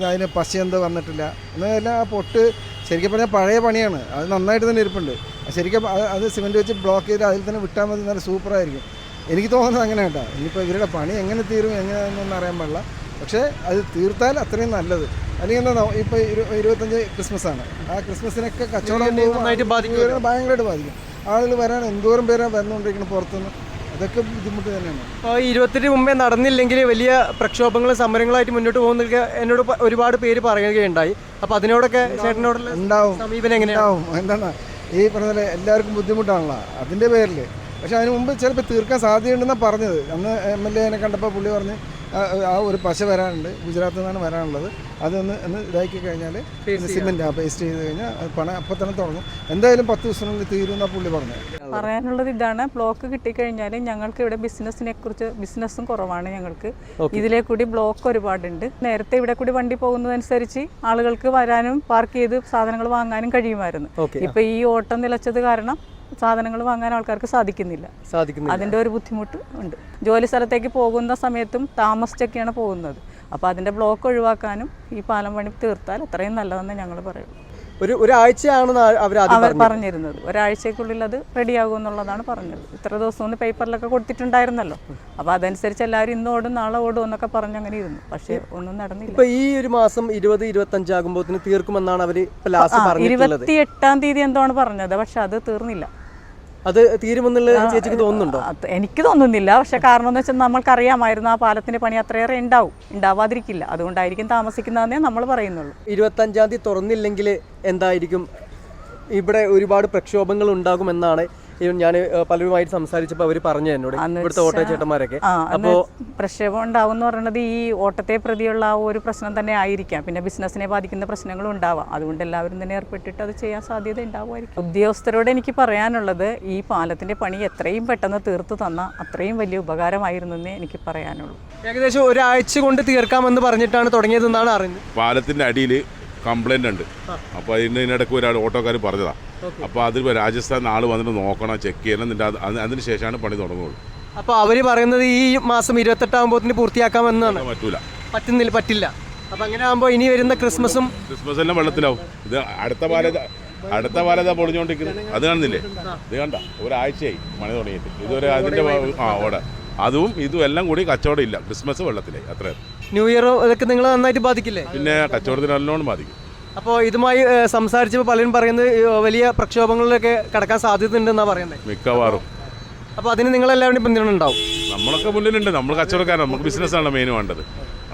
അതിന് പശ എന്തോ വന്നിട്ടില്ല. എന്നല്ല ആ പൊട്ട് ശരിക്കും പറഞ്ഞാൽ പഴയ പണിയാണ്. അത് നന്നായിട്ട് തന്നെ ഇരിപ്പുണ്ട്. ശരിക്കും അത് അത് സിമെന്റ് വെച്ച് ബ്ലോക്ക് ചെയ്ത് അതിൽ തന്നെ വിട്ടാൽ മതി നല്ല സൂപ്പറായിരിക്കും എനിക്ക് തോന്നുന്നത് അങ്ങനെ കേട്ടോ. ഇനിയിപ്പോൾ ഇവരുടെ പണി എങ്ങനെ തീരും എങ്ങനെയാണെന്നൊന്നും അറിയാൻ പാടില്ല. പക്ഷേ അത് തീർത്താൽ അത്രയും നല്ലത്. അല്ലെങ്കിൽ എന്താ ഇപ്പോൾ ഇരു ഇരുപത്തഞ്ച് ക്രിസ്മസ് ആണ്. ആ ക്രിസ്മസിനൊക്കെ കച്ചവടം ഭയങ്കരമായിട്ട് ബാധിക്കും. ആളുകൾ വരാൻ എന്തോരം പേരാണ് വന്നുകൊണ്ടിരിക്കുന്നത് പുറത്തുനിന്ന്. അതൊക്കെ ബുദ്ധിമുട്ട് തന്നെയാണ്. അപ്പോൾ ഇരുപത്തിന് മുമ്പേ നടന്നില്ലെങ്കിൽ വലിയ പ്രക്ഷോഭങ്ങളും സമരങ്ങളായിട്ട് മുന്നോട്ട് പോകുന്നതൊക്കെ എന്നോട് ഒരുപാട് പേര് പറയുകയുണ്ടായി. അപ്പോൾ അതിനോടൊക്കെ ചേട്ടനോടുള്ള ഉണ്ടാവും. സമീപനം എങ്ങനെയാവും എന്താണ്? ഈ പറഞ്ഞ പോലെ എല്ലാവർക്കും ബുദ്ധിമുട്ടാണല്ലോ. അതിന്റെ പേരിൽ പക്ഷെ അതിന് മുമ്പ് ചിലപ്പോൾ തീർക്കാൻ സാധ്യതയുണ്ടെന്നാണ് പറഞ്ഞത്. അന്ന് എം എൽ എനെ കണ്ടപ്പോൾ പുള്ളി പറഞ്ഞ് ആ, ഒരു പശ വരാനുണ്ട്. ഗുജറാത്തിൽ നിന്നാണ് വരാനുള്ളത്. അതൊന്ന് ഒന്ന് ഇതാക്കി കഴിഞ്ഞാൽ സിമെന്റ് ആ പേസ്റ്റ് ചെയ്ത് കഴിഞ്ഞാൽ പണം അപ്പം തന്നെ തുടങ്ങും. എന്തായാലും പത്ത് ദിവസത്തിനുള്ളിൽ തീരുന്ന പുള്ളി പറഞ്ഞു പറയാനുള്ളത് ഇതാണ്. ബ്ലോക്ക് കിട്ടിക്കഴിഞ്ഞാൽ ഞങ്ങൾക്ക് ഇവിടെ ബിസിനസ്സിനെ കുറിച്ച് ബിസിനസ്സും കുറവാണ് ഞങ്ങൾക്ക്. ഇതിലെ കൂടി ബ്ലോക്ക് ഒരുപാടുണ്ട്. നേരത്തെ ഇവിടെ കൂടി വണ്ടി പോകുന്നതനുസരിച്ച് ആളുകൾക്ക് വരാനും പാർക്ക് ചെയ്ത് സാധനങ്ങൾ വാങ്ങാനും കഴിയുമായിരുന്നു. ഇപ്പൊ ഈ ഓട്ടം നിലച്ചത് കാരണം സാധനങ്ങൾ വാങ്ങാൻ ആൾക്കാർക്ക് സാധിക്കുന്നില്ല. സാധിക്കുന്നില്ല. അതിന്റെ ഒരു ബുദ്ധിമുട്ട് ഉണ്ട്. ജോലി സ്ഥലത്തേക്ക് പോകുന്ന സമയത്തും താമസിച്ചൊക്കെയാണ് പോകുന്നത്. അപ്പോൾ അതിന്റെ ബ്ലോക്ക് ഒഴിവാക്കാനും ഈ പാലം പണി തീർത്താൽ അത്രയും നല്ലതെന്ന് ഞങ്ങൾ പറയും. ഒരു ഒരാഴ്ചയാണ് അവർ പറഞ്ഞിരുന്നത്. ഒരാഴ്ചക്കുള്ളിൽ അത് റെഡിയാകും എന്നുള്ളതാണ് പറഞ്ഞത്. ഇത്ര ദിവസം ഒന്ന് പേപ്പറിലൊക്കെ കൊടുത്തിട്ടുണ്ടായിരുന്നല്ലോ. അപ്പോൾ അതനുസരിച്ച് എല്ലാവരും ഇന്ന് ഓടും നാളെ ഓടും എന്നൊക്കെ പറഞ്ഞ് അങ്ങനെ ഇരുന്നു. പക്ഷേ ഒന്നും നടന്നില്ല. ഇപ്പൊ ഈ ഒരു മാസം ഇരുപത് ഇരുപത്തി അഞ്ചാകുമ്പോഴത്തേന് തീർക്കുമെന്നാണ് അവർ ലാസ്റ്റ് ഇരുപത്തി എട്ടാം തീയതി എന്താണ് പറഞ്ഞത്. പക്ഷെ അത് തീർന്നില്ല. അത് തീരുമെന്നുള്ള ചേച്ചിക്ക് തോന്നുന്നുണ്ടോ? എനിക്ക് തോന്നുന്നില്ല. പക്ഷെ കാരണം എന്ന് വെച്ചാൽ നമ്മൾക്കറിയാമായിരുന്നു ആ പാലത്തിന്റെ പണി അത്രയേറെ ഉണ്ടാവും. ഉണ്ടാവാതിരിക്കില്ല. അതുകൊണ്ടായിരിക്കും താമസിക്കുന്നതെന്നേ നമ്മൾ പറയുന്നുള്ളൂ. ഇരുപത്തഞ്ചാം തീയതി തുറന്നില്ലെങ്കിൽ എന്തായിരിക്കും? ഇവിടെ ഒരുപാട് പ്രക്ഷോഭങ്ങൾ ഉണ്ടാകുമെന്നാണ് ഞാൻ പലരുമായിട്ട് സംസാരിച്ചപ്പോൾ അവർ പറഞ്ഞു എന്നോട്. ഇവിടുത്തെ ഓട്ടോ ചേട്ടന്മാരൊക്കെ അപ്പോൾ അപ്പോ പ്രക്ഷേപം ഉണ്ടാവും എന്ന് പറയുന്നത് ഈ ഓട്ടത്തെ പ്രതിയുള്ള ആ ഒരു പ്രശ്നം തന്നെ ആയിരിക്കാം. പിന്നെ ബിസിനസ്സിനെ ബാധിക്കുന്ന പ്രശ്നങ്ങളും ഉണ്ടാവാം. അതുകൊണ്ട് എല്ലാവരും തന്നെ ഏർപ്പെട്ടിട്ട് അത് ചെയ്യാൻ സാധ്യത ഉണ്ടാവുമായിരിക്കും. ഉദ്യോഗസ്ഥരോട് എനിക്ക് പറയാനുള്ളത് ഈ പാലത്തിന്റെ പണി എത്രയും പെട്ടെന്ന് തീർത്തു തന്ന അത്രയും വലിയ ഉപകാരമായിരുന്നു എന്നേ എനിക്ക് പറയാനുള്ളൂ. ഏകദേശം ഒരാഴ്ച കൊണ്ട് തീർക്കാമെന്ന് പറഞ്ഞിട്ടാണ് തുടങ്ങിയതെന്നാണ് അറിഞ്ഞത്. പാലത്തിന്റെ അടിയിൽ കംപ്ലൈന്റ് ഉണ്ട്. അപ്പോൾ അതിന് ഇതിനിടയ്ക്ക് ഒരാൾ ഓട്ടോക്കാർ പറഞ്ഞതാണ് അപ്പോൾ അതിൽ രാജസ്ഥാൻ ആൾ വന്നിട്ട് നോക്കണം ചെക്ക് ചെയ്യണം എന്നിട്ട് അത് അത് അതിന് ശേഷമാണ് പണി തുടങ്ങുള്ളൂ. അപ്പോൾ അവർ പറയുന്നത് ഈ മാസം ഇരുപത്തെട്ടാകുമ്പോ പൂർത്തിയാക്കാമെന്നാണ്. പറ്റൂല പറ്റുന്നില്ല പറ്റില്ല. അപ്പം അങ്ങനെ ആകുമ്പോൾ ഇനി വരുന്ന ക്രിസ്മസും ക്രിസ്മസ് എല്ലാം വെള്ളത്തിലാവും. ഇത് അടുത്ത പാലത അടുത്ത പാലത പൊളിഞ്ഞുകൊണ്ടിരിക്കുന്നത് അത് കാണുന്നില്ലേ ഇത് കണ്ട? ഒരാഴ്ചയായി പണി തുടങ്ങിയിട്ട്. ഇതുവരെ അതിന്റെ ആ ഓടെ. അതും ഇതും എല്ലാം കൂടി കച്ചവടം ഇല്ല. ക്രിസ്മസ് വെള്ളത്തിലായി അത്രയും ന്യൂ ഇയർ ഇതൊക്കെ നിങ്ങൾ നന്നായിട്ട് ബാധിക്കില്ലേ? പിന്നെ കച്ചവടത്തിന് നല്ലോണം ബാധിക്കും. അപ്പോൾ ഇതുമായി സംസാരിച്ചപ്പോൾ പലരും പറയുന്നത് വലിയ പ്രക്ഷോഭങ്ങളിലൊക്കെ കടക്കാൻ സാധ്യതയുണ്ടെന്നാണ് പറയുന്നത്. മിക്കവാറും. അപ്പോൾ അതിന് നിങ്ങളെല്ലാവരും പിന്തുണ ഉണ്ടാവും? നമ്മളൊക്കെ മുന്നിലുണ്ട്. നമ്മൾ കച്ചവടക്കാരാണ്. നമുക്ക് ബിസിനസ്സാണ് മെയിൻ വേണ്ടത്.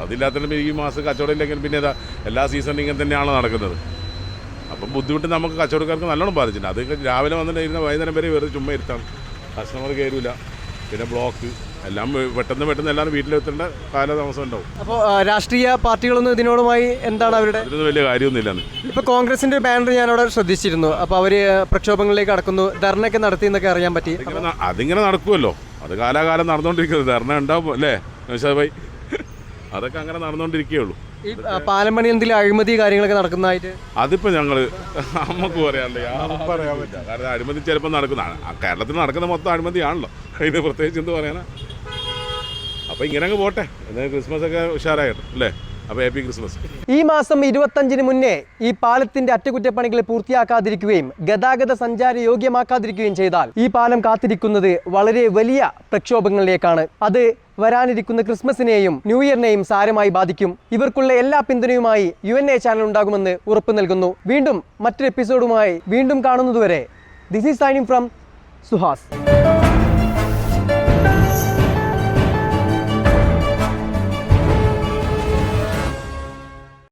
അതില്ലാത്തതിന് ഈ മാസം കച്ചവടം ഇല്ലെങ്കിൽ പിന്നെ എല്ലാ സീസണിലും ഇങ്ങനെ തന്നെയാണ് നടക്കുന്നത്. അപ്പം ബുദ്ധിമുട്ട് നമുക്ക് കച്ചവടക്കാർക്ക് നല്ലോണം ബാധിച്ചിട്ടുണ്ട്. അത് രാവിലെ വന്നിട്ടിരുന്ന വൈകുന്നേരം വരെ വെറുതെ ചുമ്മാ ഇരുത്താണ്. കസ്റ്റമർ കയറില്ല പിന്നെ ബ്ലോക്ക് എല്ലാം പെട്ടെന്ന് പെട്ടെന്ന് എല്ലാവരും വീട്ടിലെത്തേണ്ട കാലതാമസം ഉണ്ടാവും. അപ്പോൾ രാഷ്ട്രീയ പാർട്ടികളൊന്നും ഇതിനോടുമായി എന്താണ് അവരുടെ അതിനൊന്നും വലിയ കാര്യമൊന്നുമില്ലെന്ന് ഇപ്പോൾ കോൺഗ്രസിന്റെ ബാനർ അവിടെ ശ്രദ്ധിച്ചിരുന്നു. അപ്പോൾ അവർ പ്രക്ഷോഭങ്ങളിലേക്ക് കടക്കുന്നു. ധർണയൊക്കെ നടത്തി എന്നൊക്കെ അറിയാൻ പറ്റി. അതിങ്ങനെ നടക്കുമല്ലോ. അത് കാലാകാലം നടന്നുകൊണ്ടിരിക്കുന്നത്. ധർണ ഉണ്ടാവും അല്ലേ? ഭായി? അതൊക്കെ അങ്ങനെ നടന്നുകൊണ്ടിരിക്കുകയുള്ളൂ ഈ ആ, പാലം പണി എന്തെങ്കിലും അഴിമതി കാര്യങ്ങളൊക്കെ നടക്കുന്നതായിട്ട് അതിപ്പോ ഞങ്ങൾ നമുക്ക് പറയാനുള്ള കാരണം അഴിമതി ചിലപ്പോൾ നടക്കുന്നതാണ് കേരളത്തിൽ നടക്കുന്ന മൊത്തം അഴിമതിയാണല്ലോ. അതിന് പ്രത്യേകിച്ച് എന്ത് പറയാനാ? അപ്പോൾ ഇങ്ങനെ അങ്ങ് പോട്ടെ. എന്നാൽ ക്രിസ്മസ് ഒക്കെ ഉഷാറായിട്ട് അല്ലേ? അപ്പോൾ ഹാപ്പി ക്രിസ്മസ്. ഈ മാസം ഇരുപത്തഞ്ചിന് മുന്നേ ഈ പാലത്തിന്റെ അറ്റകുറ്റപ്പണികൾ പൂർത്തിയാക്കാതിരിക്കുകയും ഗതാഗത സഞ്ചാര യോഗ്യമാക്കാതിരിക്കുകയും ചെയ്താൽ ഈ പാലം കാത്തിരിക്കുന്നത് വളരെ വലിയ പ്രക്ഷോഭങ്ങളിലേക്കാണ്. അത് വരാനിരിക്കുന്ന ക്രിസ്മസിനെയും ന്യൂ ഇയറിനെയും സാരമായി ബാധിക്കും. ഇവർക്കുള്ള എല്ലാ പിന്തുണയുമായി യു എൻ എ ചാനൽ ഉണ്ടാകുമെന്ന് ഉറപ്പു നൽകുന്നു. വീണ്ടും മറ്റൊരു എപ്പിസോഡുമായി വീണ്ടും കാണുന്നതുവരെ. This is signing from Suhas